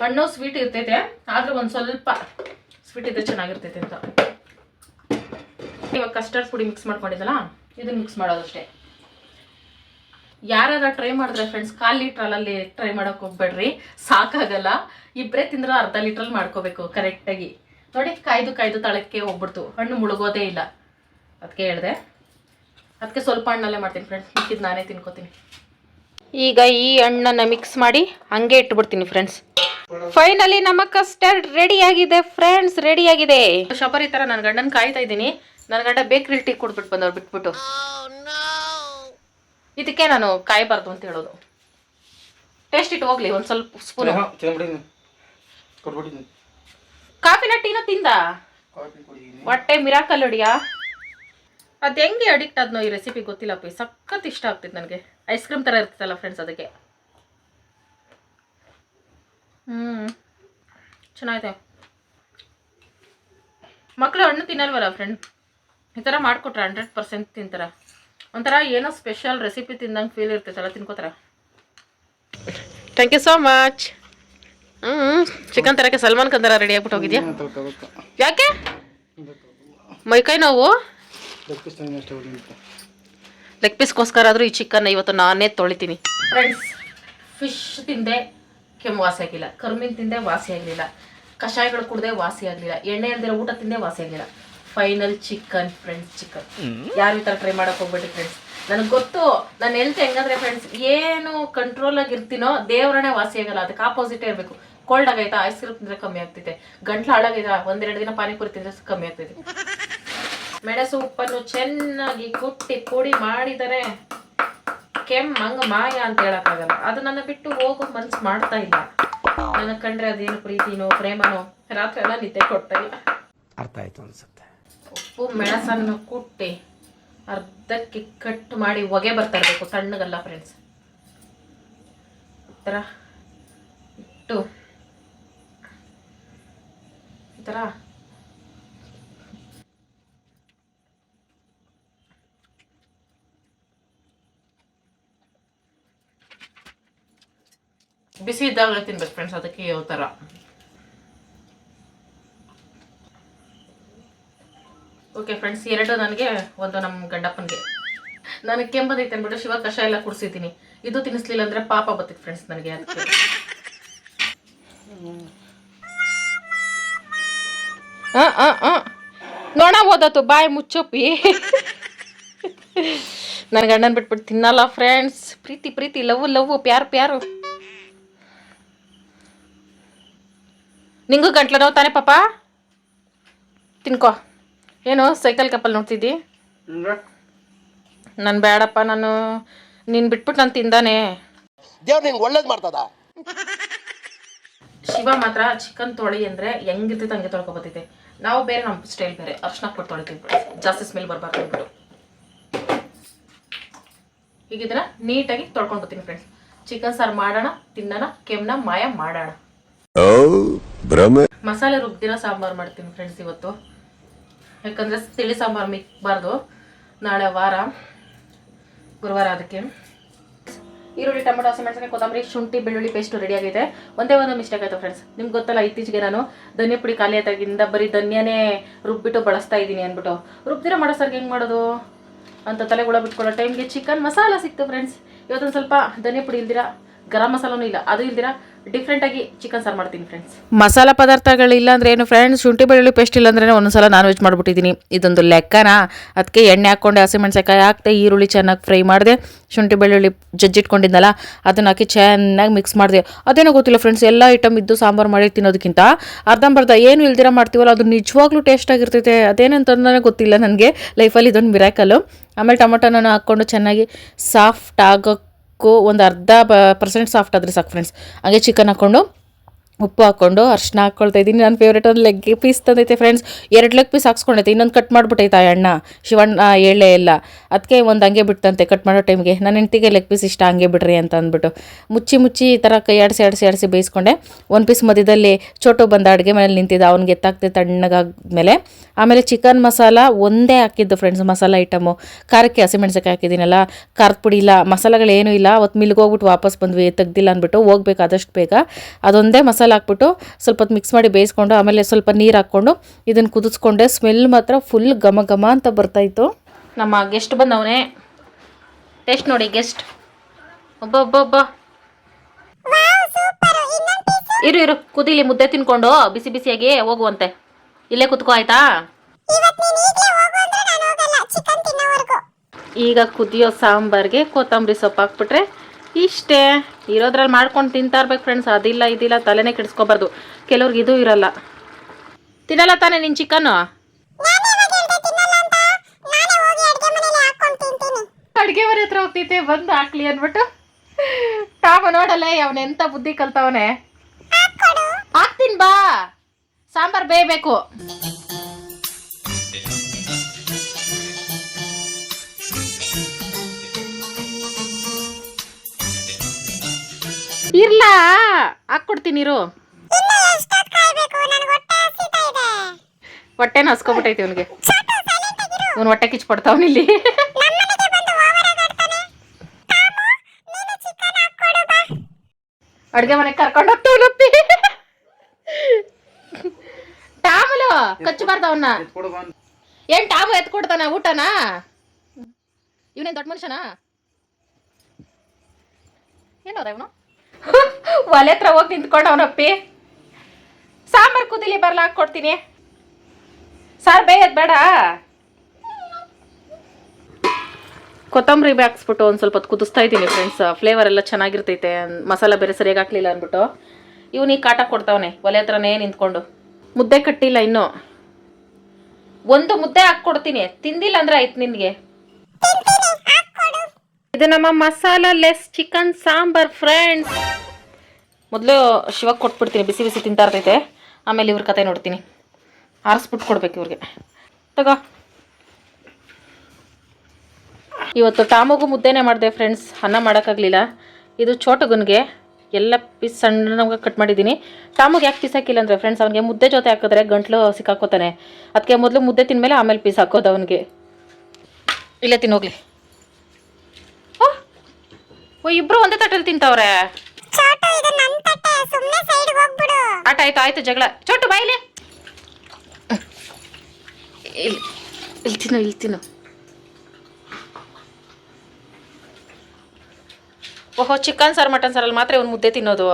ಹಣ್ಣು ಸ್ವೀಟ್ ಇರ್ತೈತೆ, ಆದ್ರೆ ಒಂದು ಸ್ವಲ್ಪ ಸ್ವೀಟ್ ಇದ್ರೆ ಚೆನ್ನಾಗಿರ್ತೈತೆ ಅಂತ. ಇವಾಗ ಕಸ್ಟರ್ಡ್ ಪುಡಿ ಮಿಕ್ಸ್ ಮಾಡ್ಕೊಂಡಿದ್ದಲ್ಲ ಇದನ್ನ ಮಿಕ್ಸ್ ಮಾಡೋದಷ್ಟೇ ಯಾರು ಟ್ರೈ ಮಾಡಿದ್ರೆ ಫ್ರೆಂಡ್ಸ್ ಕಾಲು ಲೀಟ್ರಲಲ್ಲಿ ಟ್ರೈ ಮಾಡೋಕೆ ಹೋಗ್ಬೇಡ್ರಿ. ಸಾಕಾಗಲ್ಲ. ಇಬ್ಬರೇ ತಿಂದ್ರೆ ಅರ್ಧ ಲೀಟ್ರಲ್ಲಿ ಮಾಡ್ಕೋಬೇಕು ಕರೆಕ್ಟಾಗಿ ನೋಡಿ, ಕಾಯ್ದು ಕಾಯ್ದು ತಳಕ್ಕೆ ಹೋಗ್ಬಿಡ್ತು. ಹಣ್ಣು ಮುಳುಗೋದೇ ಇಲ್ಲ. ಅದಕ್ಕೆ ಹೇಳಿದೆ. ಅದಕ್ಕೆ ಸ್ವಲ್ಪ ಹಣ್ಣಲ್ಲೇ ಮಾಡ್ತೀನಿ ಫ್ರೆಂಡ್ಸ್ ಮಿಕ್ಕಿದ್ದು ನಾನೇ ತಿನ್ಕೋತೀನಿ. ಈಗ ಈ ಹಣ್ಣನ್ನು ಮಿಕ್ಸ್ ಮಾಡಿ ಹಂಗೆ ಇಟ್ಬಿಡ್ತೀನಿ ಫ್ರೆಂಡ್ಸ್ ಫೈನಲಿ ನಮ್ಮ ಕಸ್ಟರ್ಡ್ ರೆಡಿ ಆಗಿದೆ ಫ್ರೆಂಡ್ಸ್ ರೆಡಿ ಆಗಿದೆ ಶಬರಿ ತರ ನನ್ನ ಗಂಡನ ಕಾಯ್ತಾ ಇದ್ದೀನಿ. ನನ್ನ ಗಂಡ ಬೇಕ್ರಿ ಟೀ ಕುಡ್ಬಿಟ್ಟು ಬಂದವ್ರು ಬಿಟ್ಬಿಟ್ಟು. ಇದಕ್ಕೆ ನಾನು ಕಾಯಬಾರ್ದು ಅಂತ ಹೇಳೋದು. ಟೇಸ್ಟ್ ಇಟ್ಟು ಹೋಗ್ಲಿ ಒಂದ್ ಸ್ವಲ್ಪ ಸ್ಪೂನ್ ಕಾಫಿನ ಟೀನ ತಿಂದ? ಹೊಟ್ಟೆ ಮಿರಾಕಲ್ ಹೊಡಿಯಾ ಅದು ಹೆಂಗೆ ಅಡಿಕ್ಟ್ ಆದ್ನೋ ಈ ರೆಸಿಪಿ ಗೊತ್ತಿಲ್ಲಪ್ಪ ಸಖತ್ ಇಷ್ಟ ಆಗ್ತಿತ್ತು ನನಗೆ. ಐಸ್ ಕ್ರೀಮ್ ಥರ ಇರ್ತಿತ್ತಲ್ಲ ಫ್ರೆಂಡ್ಸ್ ಅದಕ್ಕೆ. ಹ್ಞೂ ಚೆನ್ನಾಗಿದೆ. ಮಕ್ಕಳು ಹಣ್ಣು ತಿನ್ನಲ್ವಲ್ಲ ಫ್ರೆಂಡ್ ಈ ಥರ ಮಾಡಿಕೊಟ್ರೆ ಹಂಡ್ರೆಡ್ ಪರ್ಸೆಂಟ್ ತಿಂತಾರೆ. ಒಂಥರ ಏನೋ ಸ್ಪೆಷಲ್ ರೆಸಿಪಿ ತಿಂದಂಗೆ ಫೀಲ್ ಇರ್ತೈತಲ್ಲ ತಿನ್ಕೋತಾರೆ. ಥ್ಯಾಂಕ್ ಯು ಸೋ ಮಚ್ ಹ್ಞೂ ಚಿಕನ್ ತರಕ್ಕೆ ಸಲ್ಮಾನ್ ಖಾನ್ ಥರ ರೆಡಿ ಆಗ್ಬಿಟ್ಟು ಹೋಗಿದ್ಯಾ? ಯಾಕೆ? ಮೈಕೈ ನೋವು? ಲೆಗ್ ಪೀಸ್ಗೋಸ್ಕರ ಆದರೂ ಈ ಚಿಕನ್ ಇವತ್ತು ನಾನೇ ತೊಳಿತೀನಿ. ಫ್ರೆಂಡ್ಸ್ ಫಿಶ್ ತಿಂದೆ. ಕೆಮ್ಮು ವಾಸಿ ಆಗಿಲ್ಲ. ಕರ್ಮೀನ್ ತಿಂದೆ ವಾಸಿ ಆಗಲಿಲ್ಲ. ಕಷಾಯಗಳು ಕುಡ್ದೆ ವಾಸಿ ಆಗಲಿಲ್ಲ. ಎಣ್ಣೆ ಇಲ್ದಿರೋ ಊಟ ತಿಂದೆ ವಾಸಿ ಆಗಲಿಲ್ಲ. ಫೈನಲ್ ಚಿಕನ್ ಫ್ರೆಂಡ್ಸ್ ಚಿಕನ್ ಯಾರು ಈ ಥರ ಟ್ರೈ ಮಾಡಕ್ಕೆ ಹೋಗ್ಬೇಡಿ ಫ್ರೆಂಡ್ಸ್ ನನಗೆ ಗೊತ್ತು ನಾನು ಹೆಲ್ತ್ ಹೆಂಗಂದ್ರೆ ಫ್ರೆಂಡ್ಸ್ ಏನು ಕಂಟ್ರೋಲ್ ಆಗಿರ್ತೀನೋ ಇರ್ತೀನೋ ದೇವ್ರನೇ ವಾಸಿ ಆಗಲ್ಲ. ಅದಕ್ಕೆ ಆಪೋಸಿಟೇ ಇರಬೇಕು. ಕೋಲ್ಡ್ ಆಗೈತಾ? ಐಸ್ ಕ್ರೀಮ್ ತಿಂದ್ರೆ ಕಮ್ಮಿ ಆಗ್ತೈತೆ. ಗಂಟ್ಲು ಹಾಳಾಗೈತಾ? ಒಂದೆರಡು ದಿನ ಪಾನಿಪುರಿ ತಿಂದ್ರೆ ಕಮ್ಮಿ ಆಗ್ತಿದೆ ಮೆಣಸು ಉಪ್ಪನ್ನು ಚೆನ್ನಾಗಿ ಕುಟ್ಟಿ ಪುಡಿ ಮಾಡಿದರೆ ಕೆಮ್ಮಂಗ ಮಾಯ ಅಂತ ಹೇಳಕ್ಕಾಗಲ್ಲ ಅದು ನನ್ನ ಬಿಟ್ಟು ಹೋಗೋ ಮನ್ಸು ಮಾಡ್ತಾ ಇಲ್ಲ. ನನ್ನ ಕಂಡ್ರೆ ಅದೇನು ಪ್ರೀತಿನೋ ಪ್ರೇಮನೋ ರಾತ್ರಿ ಎಲ್ಲ ನಿದ್ದೆ ಕೊಡ್ತಾ ಇಲ್ಲ. ಅರ್ಥ ಆಯ್ತು ಅನ್ಸುತ್ತೆ. ಉಪ್ಪು ಮೆಣಸನ್ನು ಕುಟ್ಟಿ ಅರ್ಧಕ್ಕೆ ಕಟ್ ಮಾಡಿ ಹೊಗೆ ಬರ್ತಾ ಇರಬೇಕು ತಣ್ಣಗಲ್ಲ ಫ್ರೆಂಡ್ಸ್ ಈ ಥರ ಇಟ್ಟು ಈ ಥರ ಬಿಸಿ ಇದ್ದಾಗಲೇ ತಿನ್ಬೇಕು ಫ್ರೆಂಡ್ಸ್ ಅದಕ್ಕೆ ಯಾವ ಥರ ಓಕೆ ಫ್ರೆಂಡ್ಸ್ ಎರಡು ನನಗೆ ಒಂದು ನಮ್ಮ ಗಂಡಪ್ಪನಿಗೆ. ನನಗೆ ಕೆಂಪದೈತೆ ಅಂದ್ಬಿಟ್ಟು ಶಿವ ಕಷಾಯ ಎಲ್ಲ ಕುಡಿಸಿದ್ದೀನಿ. ಇದು ತಿನ್ನಿಸ್ಲಿಲ್ಲ ಅಂದರೆ ಪಾಪ ಬತ್ತಿತ್ತು ಫ್ರೆಂಡ್ಸ್ ನನಗೆ ಅದಕ್ಕೆ. ಹಾಂ ಹಾಂ ಹಾಂ ನೋಣ ಓದತ್ತು ಬಾಯಿ ಮುಚ್ಚಪ್ಪಿ ನನ್ನ ಗಂಡನ ಬಿಟ್ಬಿಟ್ಟು ತಿನ್ನಲ್ಲ ಫ್ರೆಂಡ್ಸ್ ಪ್ರೀತಿ ಪ್ರೀತಿ, ಲವ್ ಲವ್, ಪ್ಯಾರು ಪ್ಯಾರು. ನಿಂಗೂ ಗಂಟ್ಲು ನೋವು ತಾನೇ ಪಾಪ? ತಿನ್ಕೋ. ಏನು ಸೈಕಲ್ ಕಪ್ಪಲ್ಲಿ ನೋಡ್ತಿದ್ದಿ? ನಾನು ಬೇಡಪ್ಪ ನಾನು ನೀನು ಬಿಟ್ಬಿಟ್ಟು ನಾನು ತಿಂದಾನೆ. ದೇವ್ರು ನಿಂಗೆ ಒಳ್ಳೇದು ಮಾಡ್ತದ? ಶಿವ ಮಾತ್ರ ಚಿಕನ್ ತೊಳಿ ಅಂದರೆ ಹೆಂಗಿರ್ತೈತೆ ಹಂಗೆ ತೊಳ್ಕೊಬತ್ತೈತೆ ನಾವು ಬೇರೆ ನಮ್ಮ ಸ್ಟೈಲ್ ಬೇರೆ. ಅರ್ಶನ ಕೊಟ್ಟು ತೊಳಿತೀವಿ ಜಾಸ್ತಿ ಸ್ಮೆಲ್ ಬರಬಾರ್ದು ಅಂದ್ಬಿಟ್ಟು ಹೀಗಿದ್ರೆ ಇದನ್ನ ನೀಟಾಗಿ ತೊಳ್ಕೊಂಡು ಬರ್ತೀನಿ ಫ್ರೆಂಡ್ಸ್ ಚಿಕನ್ ಸಾರು ಮಾಡೋಣ ತಿನ್ನೋಣ ಕೆಮ್ಮನ ಮಾಯ ಮಾಡೋಣ. ಮಸಾಲೆ ರುಬ್ಬಿರೋ ಸಾಂಬಾರ್ ಮಾಡ್ತೀನಿ ಫ್ರೆಂಡ್ಸ್ ಇವತ್ತು. ಯಾಕಂದ್ರೆ ತಿಳಿ ಸಾಂಬಾರ್ ಮಿಕ್ಬಾರ್ದು. ನಾಳೆ ವಾರ. ಗುರುವಾರ ಅದಕ್ಕೆ. ಈರುಳ್ಳಿ, ಟೊಮೆಟೊ ಹಸಿಮೆಣಸಿನಕಾಯಿ ಕೊತ್ತಂಬರಿ, ಶುಂಠಿ, ಬೆಳ್ಳುಳ್ಳಿ ಪೇಸ್ಟ್ ರೆಡಿ ಆಗಿದೆ ಒಂದೇ ಒಂದು ಮಿಸ್ಟೇಕ್ ಆಯ್ತು ಫ್ರೆಂಡ್ಸ್ ನಿಮ್ಗೆ ಗೊತ್ತಲ್ಲ, ಇತ್ತೀಚೆಗೆ ನಾನು ಧನಿಯಾ ಪುಡಿ ಖಾಲಿ ಆದಾಗಿಂದ ಬರೀ ಧನ್ಯನೇ ರುಬ್ಬಿಟ್ಟು ಬಳಸ್ತಾ ಇದ್ದೀನಿ ಅಂದ್ಬಿಟ್ಟು. ರುಬ್ಬಿರೋ ಮಾಡೋ ಸರ್ಗೆ ಹೆಂಗೆ ಮಾಡೋದು? ಅಂತ ತಲೆಗುಳ ಬಿಟ್ಕೊಳ್ಳೋ ಟೈಮ್ಗೆ ಚಿಕನ್ ಮಸಾಲ ಸಿಕ್ತು ಫ್ರೆಂಡ್ಸ್ ಇವತ್ತೊಂದು ಸ್ವಲ್ಪ ಧನಿಯಾ ಪುಡಿ ಇಲ್ದಿರ? ಗರಂ ಮಸಾಲನೂ ಇಲ್ಲ. ಅದು ಇಲ್ದಿರ? ಡಿಫ್ರೆಂಟಾಗಿ ಚಿಕನ್ ಸಾರು ಮಾಡ್ತೀನಿ ಫ್ರೆಂಡ್ಸ್ ಮಸಾಲ ಪದಾರ್ಥಗಳಿಲ್ಲ ಅಂದ್ರೆ ಏನು ಫ್ರೆಂಡ್ಸ್ ಶುಂಠಿ, ಬೆಳ್ಳುಳ್ಳಿ ಪೇಸ್ಟ್ ಇಲ್ಲ ಅಂದ್ರೆ ಒಂದ್ಸಲ ನಾನ್ ವೆಜ್ ಮಾಡ್ಬಿಟ್ಟಿದ್ದೀನಿ ಇದೊಂದು ಲೆಕ್ಕನ. ಅದಕ್ಕೆ ಎಣ್ಣೆ ಹಾಕ್ಕೊಂಡೆ ಹಸಿಮೆಣ್ಸಿಕಾಯಿ ಹಾಕ್ತೆ, ಈರುಳ್ಳಿ ಚೆನ್ನಾಗಿ ಫ್ರೈ ಮಾಡಿದೆ. ಶುಂಠಿ, ಬೆಳ್ಳುಳ್ಳಿ ಜಜ್ಜಿಟ್ಕೊಂಡಿದ್ದಲ್ಲ ಅದನ್ನ ಹಾಕಿ ಚೆನ್ನಾಗಿ ಮಿಕ್ಸ್ ಮಾಡಿದೆ. ಅದೇನೋ ಗೊತ್ತಿಲ್ಲ ಫ್ರೆಂಡ್ಸ್ ಎಲ್ಲ ಐಟಮ್ ಇದ್ದು ಸಾಂಬಾರು ಮಾಡಿ ತಿನ್ನೋದಕ್ಕಿಂತ ಅರ್ಧಂಬರ್ಧ ಏನು ಇಲ್ದಿರ ಮಾಡ್ತೀವಲ್ಲ, ಅದು ನಿಜವಾಗ್ಲೂ ಟೇಸ್ಟ್ ಆಗಿರ್ತೈತೆ. ಅದೇನಂತಂದ್ರೆ ಗೊತ್ತಿಲ್ಲ ನನಗೆ. ಲೈಫಲ್ಲಿ ಇದೊಂದು ಮಿರಾಕಲ್ಲು ಆಮೇಲೆ ಟೊಮೊಟೊನ ಹಾಕ್ಕೊಂಡು ಚೆನ್ನಾಗಿ ಸಾಫ್ಟ್ ಆಗೋಕ್ಕೂ ಒಂದು ಅರ್ಧ ಪರ್ಸೆಂಟ್ ಸಾಫ್ಟ್ ಆದರೆ ಸಾಕು ಫ್ರೆಂಡ್ಸ್ ಹಾಗೆ ಚಿಕನ್ ಹಾಕ್ಕೊಂಡು ಉಪ್ಪು ಹಾಕ್ಕೊಂಡು ಅರ್ಶಿನ ಹಾಕ್ಕೊಳ್ತಾ ಇದ್ದೀನಿ. ನನ್ನ ಫೇವ್ರೇಟ್ ಒಂದು ಲೆಗ್ ಪೀಸ್ ತಂದೈತೆ ಫ್ರೆಂಡ್ಸ್ ಎರಡು ಲೆಗ್ ಪೀಸ್ ಹಾಕ್ಸ್ಕೊಂಡೈತೆ ಇನ್ನೊಂದು ಕಟ್ ಮಾಡಿಬಿಟ್ಟೈತೆ ಅಣ್ಣ. ಶಿವಣ್ಣ ಎಳೆ ಎಲ್ಲ ಅದಕ್ಕೆ ಒಂದು ಹಂಗೆ ಬಿಡ್ತಂತೆ ಕಟ್ ಮಾಡೋ ಟೈಮ್ಗೆ ನನ್ನ ಹೆಂಡ್ತಿಗೆ ಲೆಗ್ ಪೀಸ್ ಇಷ್ಟ, ಹಂಗೆ ಬಿಡ್ರಿ ಅಂತ ಅಂದ್ಬಿಟ್ಟು. ಮುಚ್ಚಿ ಮುಚ್ಚಿ ಈ ಥರ ಕೈ ಆಡಿಸಿ ಆಡಿಸಿ ಆಡಿಸಿ ಬೇಯಿಸ್ಕೊಂಡೆ. ಒಂದು ಪೀಸ್ ಮಧ್ಯದಲ್ಲಿ ಚೋಟು ಬಂದ ಅಡುಗೆ ಮನೇಲಿ ನಿಂತಿದ್ದ. ಅವ್ನಿಗೆ ಎತ್ತಾಕ್ತೆ ತಣ್ಣಗಾದ್ಮೇಲೆ. ಆಮೇಲೆ ಚಿಕನ್ ಮಸಾಲ ಒಂದೇ ಹಾಕಿದ್ದು ಫ್ರೆಂಡ್ಸ್ ಮಸಾಲ ಐಟಮು ಖಾರಕ್ಕೆ ಹಸಿಮೆಣ್ಸಿಕಾಯಿ ಹಾಕಿದ್ದೀನಲ್ಲ, ಖಾರದ ಪುಡಿ ಇಲ್ಲ ಮಸಾಲೆಗಳೇನೂ ಇಲ್ಲ. ಅವತ್ತು ಮಿಲ್ಗೆ ಹೋಗ್ಬಿಟ್ಟು ವಾಪಸ್ ಬಂದ್ವಿ, ತೆಗ್ದಿಲ್ಲ ಅಂದ್ಬಿಟ್ಟು ಹೋಗ್ಬೇಕು ಆದಷ್ಟು ಬೇಗ. ಅದೊಂದೇ ಮಸಾಲೆ ಹಾಕ್ಬಿಟ್ಟು ಸ್ವಲ್ಪ ಹೊತ್ತು ಮಿಕ್ಸ್ ಮಾಡಿ ಬೇಯಿಸ್ಕೊಂಡು ಆಮೇಲೆ ಸ್ವಲ್ಪ ನೀರು ಹಾಕ್ಕೊಂಡು ಇದನ್ನು ಕುದಿಸ್ಕೊಂಡೆ. ಸ್ಮೆಲ್ ಮಾತ್ರ ಫುಲ್ ಘಮ ಘಮ ಅಂತ ಬರ್ತಾಯಿತ್ತು ನಮ್ಮ ಗೆಸ್ಟ್ ಬಂದವನೇ. ಟೇಸ್ಟ್ ನೋಡಿ ಗೆಸ್ಟ್. ಒಬ್ಬ ಒಬ್ಬ ಒಬ್ಬ. ಇರು ಇರು. ಕುದಿಲಿ ಮುದ್ದೆ ತಿನ್ಕೊಂಡು ಬಿಸಿ ಬಿಸಿಯಾಗಿ ಹೋಗುವಂತೆ. ಇಲ್ಲೇ ಕುತ್ಕೋ, ಆಯ್ತಾ? ಈಗ ಕುದಿಯೋ ಸಾಂಬಾರ್ಗೆ ಕೊತ್ತಂಬರಿ ಸೊಪ್ಪು ಹಾಕ್ಬಿಟ್ರೆ ಇಷ್ಟೇ. ಇರೋದ್ರಲ್ಲಿ ಮಾಡ್ಕೊಂಡು ತಿಂತಾ ಇರ್ಬೇಕು ಫ್ರೆಂಡ್ಸ್ ಅದಿಲ್ಲ, ಇದಿಲ್ಲ, ತಲೆನೇ ಕೆಡಿಸ್ಕೋಬಾರ್ದು. ಕೆಲವ್ರಿಗೆ ಇದು ಇರಲ್ಲ. ತಿನ್ನಲ್ಲ ತಾನೆ ನಿನ್ ಚಿಕನ್ನು ಅಡುಗೆ ಮನೆ ಹತ್ರ ಹೋಗ್ತೈತೆ ಬಂದು ಹಾಕ್ಲಿ ಅಂದ್ಬಿಟ್ಟು. ಟಾಮ ನೋಡಲ್ಲ ಅವನೆಂತ ಬುದ್ಧಿ ಕಲ್ತವನೆ. ಹಾಕ್ತೀನಿ ಬಾ. ಸಾಂಬಾರ್ ಬೇಯಬೇಕು ಇರ್ಲಾ? ಹಾಕ್ಕೊಡ್ತೀನಿ ಇರು. ಹೊಟ್ಟೆ ಹಸ್ಕೊಬಿಟ್ಟೈತಿ ಅವನಿಗೆ ಅವ್ನು ಹೊಟ್ಟೆ ಕಿಚ್ಕೊಡ್ತಾವನಿಲ್ಲಿ ಅಡ್ಗೆ ಮನೆಗೆ ಕರ್ಕೊಂಡು ಹೋಗ್ತಾವನಪ್ಪಿ ಟಾಮಲು ಕಚ್ಚಬಾರ್ದ ಅವನ್ನ ಏನ್ ಟಾಮು ಎತ್ಕೊಡ್ತಾನ ಊಟನ? ಇವನೇನ್ ದೊಡ್ಡ ಮನುಷ್ಯನಾ? ಏನವ್ರ ಇವನು? ಒಲೆ ಹತ್ರ ಹೋಗಿ ನಿಂತ್ಕೊಂಡವನಪ್ಪಿ ಸಾಂಬಾರು ಕುದಿಲಿ ಬರ್ಲಾ ಹಾಕ್ಕೊಡ್ತೀನಿ. ಸಾರ್ ಬೇಯದ್ ಬೇಡ. ಕೊತ್ತಂಬರಿ ಹಾಕ್ಸ್ಬಿಟ್ಟು ಒಂದು ಸ್ವಲ್ಪ ಕುದಿಸ್ತಾ ಇದ್ದೀನಿ ಫ್ರೆಂಡ್ಸ್ ಫ್ಲೇವರ್ ಎಲ್ಲ ಚೆನ್ನಾಗಿರ್ತೈತೆ. ಮಸಾಲ ಬೇರೆ ಸರಿಯಾಗಿ ಹಾಕ್ಲಿಲ್ಲ ಅಂದ್ಬಿಟ್ಟು. ಇವನಿಗೆ ಕಾಟ ಕೊಡ್ತಾವನೆ. ಒಲೆ ಹತ್ರನೇ ನಿಂತ್ಕೊಂಡು. ಮುದ್ದೆ ಕಟ್ಟಿಲ್ಲ ಇನ್ನೂ. ಒಂದು ಮುದ್ದೆ ಹಾಕ್ಕೊಡ್ತೀನಿ. ತಿಂದಿಲ್ಲ ಅಂದ್ರೆ ಆಯ್ತು ನಿನಗೆ. ಇದು ನಮ್ಮ masala less chicken sambar friends ಮೊದಲು ಶಿವ ಕೊಟ್ಬಿಡ್ತೀನಿ, ಬಿಸಿ ಬಿಸಿ ತಿಂತಾ ಇರ್ತೈತೆ. ಆಮೇಲೆ ಇವ್ರ ಕತೆ ನೋಡ್ತೀನಿ. ಆರಿಸ್ಬಿಟ್ಟು ಕೊಡ್ಬೇಕು ಇವ್ರಿಗೆ. ತಗೋ. ಇವತ್ತು ಟಾಮಗೂ ಮುದ್ದೆನೇ ಮಾಡಿದೆ ಫ್ರೆಂಡ್ಸ್ ಅನ್ನ ಮಾಡೋಕ್ಕಾಗಲಿಲ್ಲ. ಇದು ಚೋಟಗುನ್ಗೆ ಎಲ್ಲ ಪೀಸ್ ಸಣ್ಣಗೆ ಕಟ್ ಮಾಡಿದ್ದೀನಿ. ಟಾಮುಗೆ ಯಾಕೆ ಪೀಸ್ ಹಾಕಿಲ್ಲ ಅಂದರೆ ಫ್ರೆಂಡ್ಸ್ ಅವನಿಗೆ ಮುದ್ದೆ ಜೊತೆ ಹಾಕಿದ್ರೆ ಗಂಟ್ಲು ಸಿಕ್ಕಾಕೋತಾನೆ. ಅದಕ್ಕೆ ಮೊದಲು ಮುದ್ದೆ ತಿಂದಮೇಲೆ ಆಮೇಲೆ ಪೀಸ್ ಹಾಕೋದು ಅವನಿಗೆ. ಇಲ್ಲೇ ತಿನ್ನೋಗ್ಲಿ ಓ ಇಬ್ರು ಒಂದೇ ತಟ್ಟಲ್ಲಿ ತಿಂತಾವ್ರೆ. ಚೋಟು ಇದು ನನ್ನ ತಟ್ಟೆ. ಸುಮ್ಮನೆ ಸೈಡ್ಗೆ ಹೋಗ್ಬಿಡು. ಆಟ ಆಯ್ತು ಆಯ್ತು ಜಗಳ ಚೋಟು ಬಾಯಿಲಿ ಇಲ್ಲಿ ಇಲ್ಲಿ ತಿನ್ನು ಇಲ್ಲಿ ತಿನ್ನು. ಓಹೋ ಚಿಕನ್ ಸಾರು ಮಟನ್ ಸಾರಲ್ಲಿ ಮಾತ್ರ ಇವ್ನು ಮುದ್ದೆ ತಿನ್ನೋದು.